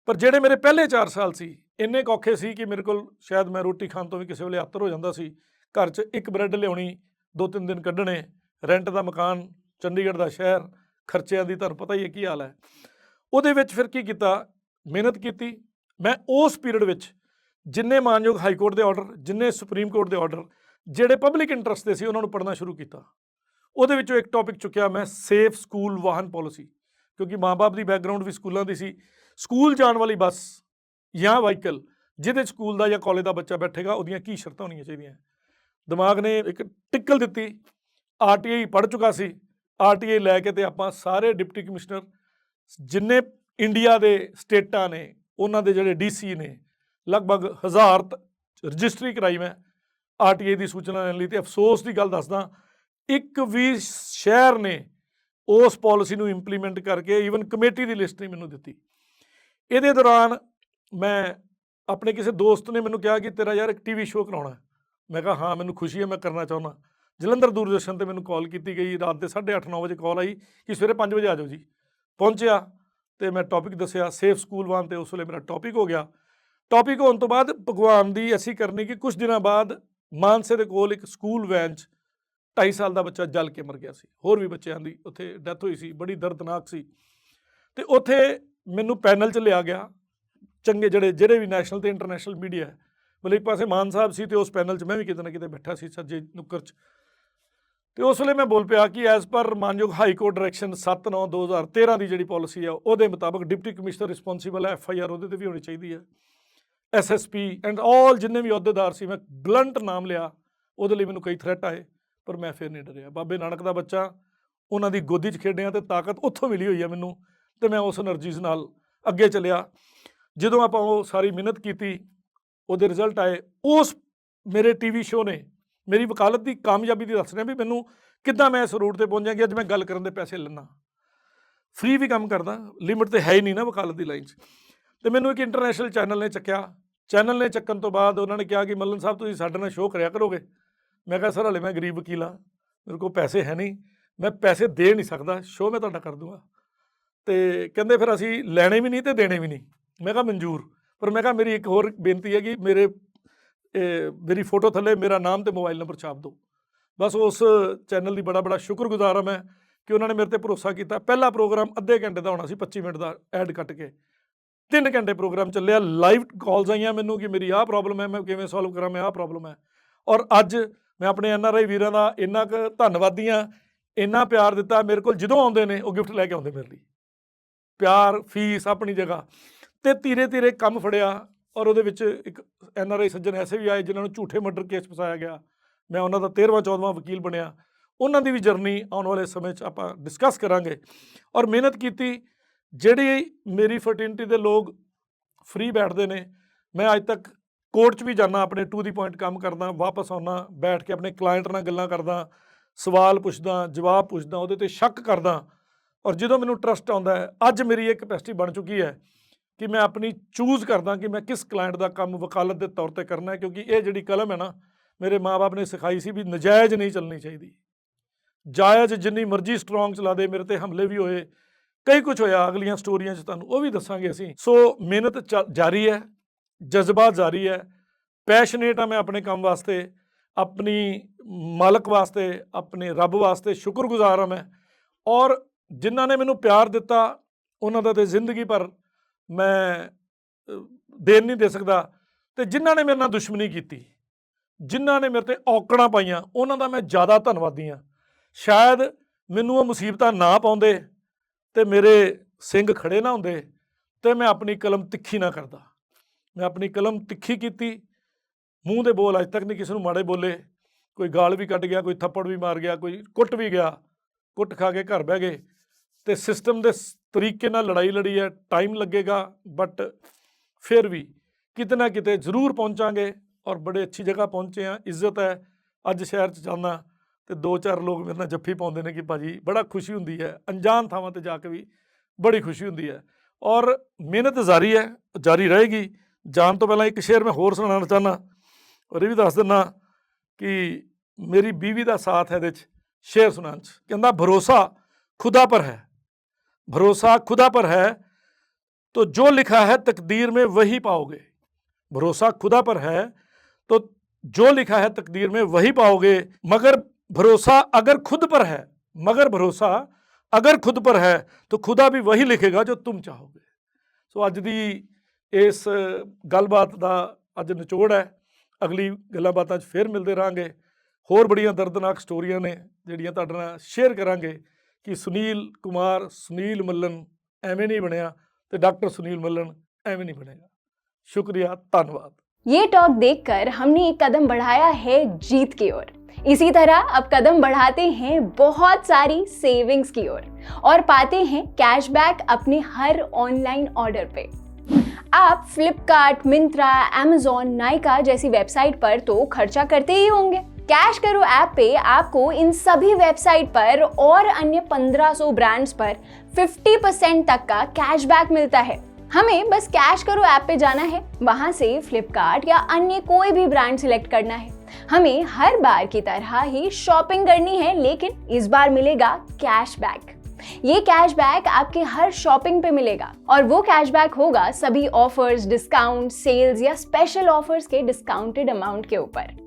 ਪਰ ਜਿਹੜੇ ਮੇਰੇ ਪਹਿਲੇ 4 ਸਾਲ ਸੀ ਇੰਨੇ ਔਖੇ ਸੀ ਕਿ ਮੇਰੇ ਕੋਲ ਸ਼ਾਇਦ ਮੈਂ ਰੋਟੀ ਖਾਣ ਤੋਂ ਵੀ ਕਿਸੇ ਵੇਲੇ ਆਤਰ ਹੋ ਜਾਂਦਾ ਸੀ। ਘਰ 'ਚ ਇੱਕ ਬ੍ਰੈਡ ਲਿਆਉਣੀ ਦੋ ਤਿੰਨ ਦਿਨ ਕੱਢਣੇ, ਰੈਂਟ ਦਾ ਮਕਾਨ, ਚੰਡੀਗੜ੍ਹ ਦਾ ਸ਼ਹਿਰ, ਖਰਚਿਆਂ ਦੀ ਤੁਹਾਨੂੰ ਪਤਾ ਹੀ ਹੈ ਕੀ ਹਾਲ ਹੈ। ਉਹਦੇ ਵਿੱਚ ਫਿਰ ਕੀ ਕੀਤਾ? ਮਿਹਨਤ ਕੀਤੀ। ਮੈਂ ਉਸ ਪੀਰੀਅਡ ਵਿੱਚ ਜਿੰਨੇ ਮਾਨਯੋਗ ਹਾਈ ਕੋਰਟ ਦੇ ਆਰਡਰ, ਜਿੰਨੇ ਸੁਪਰੀਮ ਕੋਰਟ ਦੇ ਆਰਡਰ, ਜਿਹੜੇ ਪਬਲਿਕ ਇੰਟਰਸਟ ਦੇ ਸੀ ਉਹਨਾਂ ਨੂੰ ਪੜ੍ਹਨਾ ਸ਼ੁਰੂ ਕੀਤਾ। ਉਹਦੇ ਵਿੱਚੋਂ ਇੱਕ ਟੌਪਿਕ ਚੁੱਕਿਆ ਮੈਂ ਸੇਫ ਸਕੂਲ ਵਾਹਨ ਪਾਲਿਸੀ, ਕਿਉਂਕਿ ਮਾਪੇ ਦੀ ਬੈਕਗ੍ਰਾਉਂਡ ਵੀ ਸਕੂਲਾਂ ਦੀ ਸੀ। ਸਕੂਲ ਜਾਣ ਵਾਲੀ ਬੱਸ ਜਾਂ ਵਾਹੀਕਲ ਜਿਹਦੇ ਸਕੂਲ ਦਾ ਜਾਂ ਕਾਲਜ ਦਾ ਬੱਚਾ ਬੈਠੇਗਾ, ਉਹਦੀਆਂ ਕੀ ਸ਼ਰਤਾਂ ਹੋਣੀਆਂ ਚਾਹੀਦੀਆਂ? ਦਿਮਾਗ ਨੇ ਇੱਕ ਟਿੱਕਲ ਦਿੱਤੀ ਆਰਟੀਆਈ ਪੜ੍ਹ ਚੁੱਕਾ ਸੀ ਆਰਟੀਆਈ ਲੈ ਕੇ ਤੇ ਆਪਾਂ ਸਾਰੇ ਡਿਪਟੀ ਕਮਿਸ਼ਨਰ, ਜਿੰਨੇ ਇੰਡੀਆ ਦੇ ਸਟੇਟਾਂ ਨੇ, ਉਹਨਾਂ ਦੇ ਜਿਹੜੇ ਡੀਸੀ ਨੇ, ਲਗਭਗ ਹਜ਼ਾਰ ਤ- ਰਜਿਸਟਰੀ ਕਰਾਈ ਮੈਂ ਆਰਟੀਆਈ ਦੀ ਸੂਚਨਾ ਲੈਣ ਲਈ ਤੇ ਅਫਸੋਸ ਦੀ ਗੱਲ ਦੱਸਦਾ, ਇੱਕ ਵੀ ਸ਼ਹਿਰ ਨੇ ਉਸ ਪਾਲਿਸੀ ਨੂੰ ਇੰਪਲੀਮੈਂਟ ਕਰਕੇ ਈਵਨ ਕਮੇਟੀ ਦੀ ਲਿਸਟ ਨਹੀਂ ਮੈਨੂੰ ਦਿੱਤੀ। ਇਹਦੇ ਦੌਰਾਨ ਮੈਂ ਆਪਣੇ ਕਿਸੇ ਦੋਸਤ ਨੇ ਮੈਨੂੰ ਕਿਹਾ ਕਿ ਤੇਰਾ ਯਾਰ ਇੱਕ ਟੀਵੀ ਸ਼ੋਅ ਕਰਾਉਣਾ ਮੈਂ ਕਿਹਾ, ਹਾਂ, ਮੈਨੂੰ ਖੁਸ਼ੀ ਹੈ, ਮੈਂ ਕਰਨਾ ਚਾਹੁੰਦਾ। ਜਲੰਧਰ ਦੂਰਦਰਸ਼ਨ ਤੇ ਮੈਨੂੰ ਕਾਲ ਕੀਤੀ ਗਈ। ਰਾਤ ਦੇ 8:30 9 ਵਜੇ ਕਾਲ ਆਈ ਕਿ ਸਵੇਰੇ 5 ਵਜੇ ਆ ਜਾਓ ਜੀ। ਪਹੁੰਚਿਆ ਤੇ ਮੈਂ ਟੌਪਿਕ ਦੱਸਿਆ ਸੇਫ ਸਕੂਲ ਵਾਨ ਤੇ ਉਸ ਵੇਲੇ ਮੇਰਾ ਟੌਪਿਕ ਹੋ ਗਿਆ। ਟੌਪਿਕ ਹੋਣ ਤੋਂ ਬਾਅਦ ਭਗਵਾਨ ਦੀ ਅਸੀਂ ਕਰਨੀ ਕਿ ਕੁਝ ਦਿਨਾਂ ਬਾਅਦ ਮਾਨਸੇ ਦੇ ਕੋਲ ਇੱਕ ਸਕੂਲ ਵੈਨ 'ਚ 2.5 ਸਾਲ ਦਾ ਬੱਚਾ ਜਲ ਕੇ ਮਰ ਗਿਆ ਸੀ। ਹੋਰ ਵੀ ਬੱਚਿਆਂ ਦੀ ਉੱਥੇ ਡੈਥ ਹੋਈ ਸੀ, ਬੜੀ ਦਰਦਨਾਕ ਸੀ। ਤੇ ਉੱਥੇ ਮੈਨੂੰ ਪੈਨਲ 'ਚ ਲਿਆ ਗਿਆ। ਚੰਗੇ ਜਿਹੜੇ ਜਿਹੜੇ ਵੀ ਨੈਸ਼ਨਲ ਤੇ ਇੰਟਰਨੈਸ਼ਨਲ ਮੀਡੀਆ ਮਤਲਬ ਇੱਕ ਪਾਸੇ ਮਾਨ ਸਾਹਿਬ ਸੀ ਤੇ ਉਸ ਪੈਨਲ 'ਚ ਮੈਂ ਵੀ ਕਿਤੇ ਨਾ ਕਿਤੇ ਬੈਠਾ ਸੀ ਸੱਜੇ ਨੁੱਕਰ 'ਚ। ਤੇ ਉਸ ਵੇਲੇ ਮੈਂ ਬੋਲ ਪਿਆ ਕਿ ਐਸ ਪਰ ਮਾਨਯੋਗ ਹਾਈ ਕੋਰਟ ਡਾਇਰੈਕਸ਼ਨ 7/9 2013 ਦੀ ਜਿਹੜੀ ਪਾਲਿਸੀ ਆ ਉਹਦੇ ਮੁਤਾਬਕ ਡਿਪਟੀ ਕਮਿਸ਼ਨਰ ਰਿਸਪੌਂਸੀਬਲ ਹੈ। ਐਫ ਆਈ ਆਰ ਉਹਦੇ ਤੇ ਵੀ ਹੋਣੀ ਚਾਹੀਦੀ ਹੈ। S S P and all ਜਿੰਨੇ ਵੀ ਅਹੁਦੇਦਾਰ ਸੀ, ਮੈਂ ਗਲੰਟ ਨਾਮ ਲਿਆ। ਉਹਦੇ ਲਈ ਮੈਨੂੰ ਕਈ ਥ੍ਰੈਟ ਆਏ, ਪਰ ਮੈਂ ਫੇਰ ਨਹੀਂ ਡਰਿਆ। ਬਾਬੇ ਨਾਨਕ ਦਾ ਬੱਚਾ, ਉਹਨਾਂ ਦੀ ਗੋਦੀ 'ਚ ਖੇਡਿਆ ਤੇ ਤਾਕਤ ਉੱਥੋਂ ਮਿਲੀ ਹੋਈ ਆ ਮੈਨੂੰ ਤੇ ਮੈਂ ਉਸ એનર્ਜੀ ਨਾਲ ਅੱਗੇ ਚੱਲਿਆ। ਜਦੋਂ ਆਪਾਂ ਉਹ ਸਾਰੀ ਮਿਹਨਤ ਕੀਤੀ, ਉਹਦੇ ਰਿਜ਼ਲਟ ਆਏ, ਉਸ ਮੇਰੇ ਟੀਵੀ ਸ਼ੋਅ ਨੇ ਮੇਰੀ ਵਕਾਲਤ ਦੀ ਕਾਮਯਾਬੀ ਦੀ ਦੱਸ ਰਿਹਾ ਵੀ ਮੈਨੂੰ ਕਿੱਦਾਂ ਮੈਂ ਇਸ ਰੂਟ ਤੇ ਪਹੁੰਚਿਆ ਕਿ ਅੱਜ ਮੈਂ ਗੱਲ ਕਰਨ ਦੇ ਪੈਸੇ ਲੈਣਾ ਫ੍ਰੀ ਵੀ ਕੰਮ ਕਰਦਾ ਲਿਮਿਟ ਤੇ ਹੈ ਹੀ ਨਹੀਂ ਨਾ ਵਕਾਲਤ ਦੀ ਲਾਈਨ 'ਚ। ਤੇ ਮੈਨੂੰ ਇੱਕ ਇੰਟਰਨੈਸ਼ਨਲ ਚੈਨਲ ਨੇ ਚੱਕਿਆ। ਚੈਨਲ ਨੇ ਚੱਕਣ ਤੋਂ ਬਾਅਦ ਉਹਨਾਂ ਨੇ ਕਿਹਾ ਕਿ ਮੱਲਨ ਸਾਹਿਬ, ਤੁਸੀਂ ਸਾਡੇ ਨਾਲ ਸ਼ੋਅ ਕਰਿਆ ਕਰੋਗੇ। ਮੈਂ ਕਿਹਾ, ਸਰ, ਹਲੇ ਮੈਂ ਗਰੀਬ ਵਕੀਲ ਹਾਂ। ਮੇਰੇ ਕੋਲ ਪੈਸੇ ਹੈ ਨਹੀਂ। ਮੈਂ ਪੈਸੇ ਦੇ ਨਹੀਂ ਸਕਦਾ। ਸ਼ੋਅ ਮੈਂ ਤੁਹਾਡਾ ਕਰ ਦੂੰਗਾ। ਤੇ ਕਹਿੰਦੇ ਫਿਰ ਅਸੀਂ ਲੈਣੇ ਵੀ ਨਹੀਂ ਤੇ ਦੇਣੇ ਵੀ ਨਹੀਂ। ਮੈਂ ਕਿਹਾ ਮਨਜ਼ੂਰ, ਪਰ ਮੈਂ ਕਿਹਾ ਮੇਰੀ ਇੱਕ ਹੋਰ ਬੇਨਤੀ ਹੈ ਕਿ ਮੇਰੇ ਮੇਰੀ ਫੋਟੋ ਥੱਲੇ ਮੇਰਾ ਨਾਮ ਤੇ ਮੋਬਾਈਲ ਨੰਬਰ ਛਾਪ ਦਿਓ। ਬਸ ਉਸ ਚੈਨਲ ਦੀ ਬੜਾ ਬੜਾ ਸ਼ੁਕਰਗੁਜ਼ਾਰ ਹਾਂ ਮੈਂ ਕਿ ਉਹਨਾਂ ਨੇ ਮੇਰੇ ਤੇ ਭਰੋਸਾ ਕੀਤਾ। ਪਹਿਲਾ ਪ੍ਰੋਗਰਾਮ ਅੱਧੇ ਘੰਟੇ ਦਾ ਹੋਣਾ ਸੀ 25 ਮਿੰਟ ਦਾ ਐਡ ਕੱਟ ਕੇ। ਤਿੰਨ ਘੰਟੇ ਪ੍ਰੋਗਰਾਮ ਚੱਲਿਆ, ਲਾਈਵ ਕਾਲਸ ਆਈਆਂ ਮੈਨੂੰ ਕਿ ਮੇਰੀ ਆਹ ਪ੍ਰੋਬਲਮ ਹੈ, ਮੈਂ ਕਿਵੇਂ ਸੋਲਵ ਕਰਾਂ, ਮੈਂ ਆਹ ਪ੍ਰੋਬਲਮ ਹੈ। ਔਰ ਅੱਜ ਮੈਂ ਆਪਣੇ ਐਨ ਆਰ ਆਈ ਵੀਰਾਂ ਦਾ ਇੰਨਾ ਕੁ ਧੰਨਵਾਦੀ ਹਾਂ, ਇੰਨਾ ਪਿਆਰ ਦਿੱਤਾ, ਮੇਰੇ ਕੋਲ ਜਦੋਂ ਆਉਂਦੇ ਨੇ ਉਹ ਗਿਫਟ ਲੈ ਕੇ ਆਉਂਦੇ ਮੇਰੇ ਲਈ। ਪਿਆਰ, ਫੀਸ, ਆਪਣੀ ਜਗ੍ਹਾ। ਤੇ ਧੀਰੇ ਧੀਰੇ ਕੰਮ ਫੜਿਆ ਔਰ ਉਹਦੇ ਵਿੱਚ ਇੱਕ ਐਨ ਆਰ ਆਈ ਸੱਜਣ ਐਸੇ ਵੀ ਆਏ ਜਿਨ੍ਹਾਂ ਨੂੰ ਝੂਠੇ ਮਰਡਰ ਕੇਸ ਫਸਾਇਆ ਗਿਆ। ਮੈਂ ਉਹਨਾਂ ਦਾ 13ਵਾਂ 14ਵਾਂ ਵਕੀਲ ਬਣਿਆ। ਉਹਨਾਂ ਦੀ ਵੀ ਜਰਨੀ ਆਉਣ ਵਾਲੇ ਸਮੇਂ 'ਚ ਆਪਾਂ ਡਿਸਕਸ ਕਰਾਂਗੇ। ਔਰ ਮਿਹਨਤ ਕੀਤੀ। ਜਿਹੜੀ ਮੇਰੀ ਫਰਟੀਨਿਟੀ ਦੇ ਲੋਕ ਫ੍ਰੀ ਬੈਠਦੇ ਨੇ, ਮੈਂ ਅੱਜ ਤੱਕ ਕੋਰਟ 'ਚ ਵੀ ਜਾਣਾ ਆਪਣੇ ਟੂ ਦੀ ਪੁਆਇੰਟ ਕੰਮ ਕਰਦਾ, ਵਾਪਸ ਆਉਣਾ ਬੈਠ ਕੇ ਆਪਣੇ ਕਲਾਇੰਟ ਨਾਲ ਗੱਲਾਂ ਕਰਦਾ, ਸਵਾਲ ਪੁੱਛਦਾ, ਜਵਾਬ ਪੁੱਛਦਾ, ਉਹਦੇ ਤੇ ਸ਼ੱਕ ਕਰਦਾ। ਔਰ ਜਦੋਂ ਮੈਨੂੰ ਟਰਸਟ ਆਉਂਦਾ ਹੈ, ਅੱਜ ਮੇਰੀ ਇਹ ਕੈਪੈਸਿਟੀ ਬਣ ਚੁੱਕੀ ਹੈ ਕਿ ਮੈਂ ਆਪਣੀ ਚੂਜ਼ ਕਰਦਾ ਕਿ ਮੈਂ ਕਿਸ ਕਲਾਇੰਟ ਦਾ ਕੰਮ ਵਕਾਲਤ ਦੇ ਤੌਰ ਤੇ ਕਰਨਾ ਹੈ, ਕਿਉਂਕਿ ਇਹ ਜਿਹੜੀ ਕਲਮ ਹੈ ਨਾ, ਮੇਰੇ ਮਾਪੇ ਨੇ ਸਿਖਾਈ ਸੀ ਵੀ ਨਜਾਇਜ਼ ਨਹੀਂ ਚੱਲਣੀ ਚਾਹੀਦੀ। ਜਾਇਜ਼ ਜਿੰਨੀ ਮਰਜ਼ੀ ਸਟਰੋਂਗ ਚਲਾ ਦੇ, ਮੇਰੇ ਤੇ ਹਮਲੇ ਵੀ ਹੋਏ, ਕਈ ਕੁਝ ਹੋਇਆ, ਅਗਲੀਆਂ ਸਟੋਰੀਆਂ 'ਚ ਤੁਹਾਨੂੰ ਉਹ ਵੀ ਦੱਸਾਂਗੇ ਅਸੀਂ। ਸੋ ਮਿਹਨਤ ਚ- ਜਾਰੀ ਹੈ ਜਜ਼ਬਾ ਜਾਰੀ ਹੈ ਪੈਸ਼ਨੇਟ ਆ ਮੈਂ ਆਪਣੇ ਕੰਮ ਵਾਸਤੇ, ਆਪਣੀ ਮਾਲਕ ਵਾਸਤੇ, ਆਪਣੇ ਰੱਬ ਵਾਸਤੇ ਸ਼ੁਕਰਗੁਜ਼ਾਰ ਹਾਂ ਮੈਂ। ਔਰ ਜਿਨ੍ਹਾਂ ਨੇ ਮੈਨੂੰ ਪਿਆਰ ਦਿੱਤਾ, ਉਹਨਾਂ ਦਾ ਤੇ ਜ਼ਿੰਦਗੀ ਭਰ ਮੈਂ ਦੇਣ ਨਹੀਂ ਦੇ ਸਕਦਾ। ਤੇ ਜਿਨ੍ਹਾਂ ਨੇ ਮੇਰੇ ਨਾਲ ਦੁਸ਼ਮਣੀ ਕੀਤੀ, ਜਿਨ੍ਹਾਂ ਨੇ ਮੇਰੇ ਤੇ ਔਕੜਾਂ ਪਾਈਆਂ, ਉਹਨਾਂ ਦਾ ਮੈਂ ਜ਼ਿਆਦਾ ਧੰਨਵਾਦੀ ਹਾਂ। ਸ਼ਾਇਦ ਮੈਨੂੰ ਉਹ ਮੁਸੀਬਤਾਂ ਨਾ ਪਾਉਂਦੇ ਤੇ ਮੇਰੇ ਸਿੰਘ ਖੜੇ ਨਾ ਹੁੰਦੇ ਤੇ ਮੈਂ ਆਪਣੀ ਕਲਮ ਤਿੱਖੀ ਨਾ ਕਰਦਾ। ਮੈਂ ਆਪਣੀ ਕਲਮ ਤਿੱਖੀ ਕੀਤੀ, ਮੂੰਹ ਦੇ ਬੋਲ ਅੱਜ ਤੱਕ ਨਹੀਂ ਕਿਸੇ ਨੂੰ ਮਾੜੇ ਬੋਲੇ। ਕੋਈ ਗਾਲ ਵੀ ਕੱਢ ਗਿਆ, ਕੋਈ ਥੱਪੜ ਵੀ ਮਾਰ ਗਿਆ, ਕੋਈ ਕੁੱਟ ਵੀ ਗਿਆ, ਕੁੱਟ ਖਾ ਕੇ ਘਰ ਬਹਿ ਗਏ। ਤੇ ਸਿਸਟਮ ਦੇ ਤਰੀਕੇ ਨਾਲ ਲੜਾਈ ਲੜੀ ਹੈ ਟਾਈਮ ਲੱਗੇਗਾ ਬਟ ਫਿਰ ਵੀ ਕਿਤੇ ਨਾ ਕਿਤੇ ਜ਼ਰੂਰ ਪਹੁੰਚਾਂਗੇ ਔਰ ਬੜੇ ਅੱਛੀ ਜਗ੍ਹਾ ਪਹੁੰਚੇ ਆ ਇੱਜ਼ਤ ਹੈ। ਅੱਜ ਸ਼ਹਿਰ 'ਚ ਜਾਣਾ ਤੇ ਦੋ ਚਾਰ ਲੋਕ ਮੇਰੇ ਨਾਲ ਜੱਫੀ ਪਾਉਂਦੇ ਨੇ ਕਿ ਭਾਜੀ ਬੜਾ ਖੁਸ਼ੀ ਹੁੰਦੀ ਹੈ। ਅਣਜਾਣ ਥਾਵਾਂ ਤੇ ਜਾ ਕੇ ਵੀ ਬੜੀ ਖੁਸ਼ੀ ਹੁੰਦੀ ਹੈ। ਔਰ ਮਿਹਨਤ ਜਾਰੀ ਹੈ, ਜਾਰੀ ਰਹੇਗੀ। ਜਾਣ ਤੋਂ ਪਹਿਲਾਂ ਇੱਕ ਸ਼ੇਰ ਮੈਂ ਹੋਰ ਸੁਣਾਉਣਾ ਚਾਹਨਾ ਔਰ ਇਹ ਵੀ ਦੱਸ ਦਿੰਨਾ ਕਿ ਮੇਰੀ ਬੀਵੀ ਦਾ ਸਾਥ ਹੈ ਇਹਦੇ 'ਚ, ਸ਼ੇਰ ਸੁਣਾਉਣ 'ਚ। ਕਹਿੰਦਾ, ਭਰੋਸਾ ਖੁਦਾ ਪਰ ਹੈ। भरोसा खुदा पर है तो जो लिखा है तकदीर में वही पाओगे भरोसा खुदा पर है तो जो लिखा है तकदीर में वही पाओगे मगर भरोसा अगर खुद पर है मगर भरोसा अगर खुद पर है तो खुदा भी वही लिखेगा जो तुम चाहोगे ਸੋ ਅੱਜ ਦੀ ਇਸ ਗੱਲਬਾਤ ਦਾ ਅੱਜ ਨਿਚੋੜ ਹੈ ਅਗਲੀ ਗੱਲਾਂ ਬਾਤਾਂ 'ਚ ਫੇਰ ਮਿਲਦੇ ਰਾਂਗੇ ਹੋਰ ਬੜੀਆਂ ਦਰਦਨਾਕ ਸਟੋਰੀਆਂ ਨੇ ਜਿਹੜੀਆਂ ਤੁਹਾਡੇ ਨਾਲ ਸ਼ੇਅਰ ਕਰਾਂਗੇ ਕਿ ਸੁਨੀਲ ਕੁਮਾਰ ਸੁਨੀਲ ਮੱਲਨ ਐਵੇਂ ਨਹੀਂ ਬਣਿਆ ਤੇ ਡਾਕਟਰ ਸੁਨੀਲ ਮੱਲਨ ਐਵੇਂ ਨਹੀਂ ਬਣੇਗਾ ਸ਼ੁਕਰੀਆ ਧੰਨਵਾਦ ये टॉक देखकर हमने एक कदम बढ़ाया है जीत की ओर इसी तरह अब कदम बढ़ाते हैं बहुत सारी सेविंग्स की ओर और पाते हैं कैशबैक अपने हर ऑनलाइन ऑर्डर पे आप फ्लिपकार्ट मिंत्रा amazon नाइका जैसी वेबसाइट पर तो खर्चा करते ही होंगे कैश करो ऐप पे आपको इन सभी वेबसाइट पर और अन्य 1500 ब्रांड्स पर 50% तक का कैशबैक मिलता है। हमें बस कैश करो ऐप पे जाना है। वहाँ से फ्लिपकार्ट या अन्य कोई भी ब्रांड सिलेक्ट करना है। हमें हर बार की तरह ही शॉपिंग करनी है, लेकिन इस बार मिलेगा कैशबैक। ये कैशबैक आपके हर शॉपिंग पे मिलेगा और वो कैशबैक होगा सभी ऑफर्स, डिस्काउंट, सेल्स या स्पेशल ऑफर्स के डिस्काउंटेड अमाउंट के ऊपर।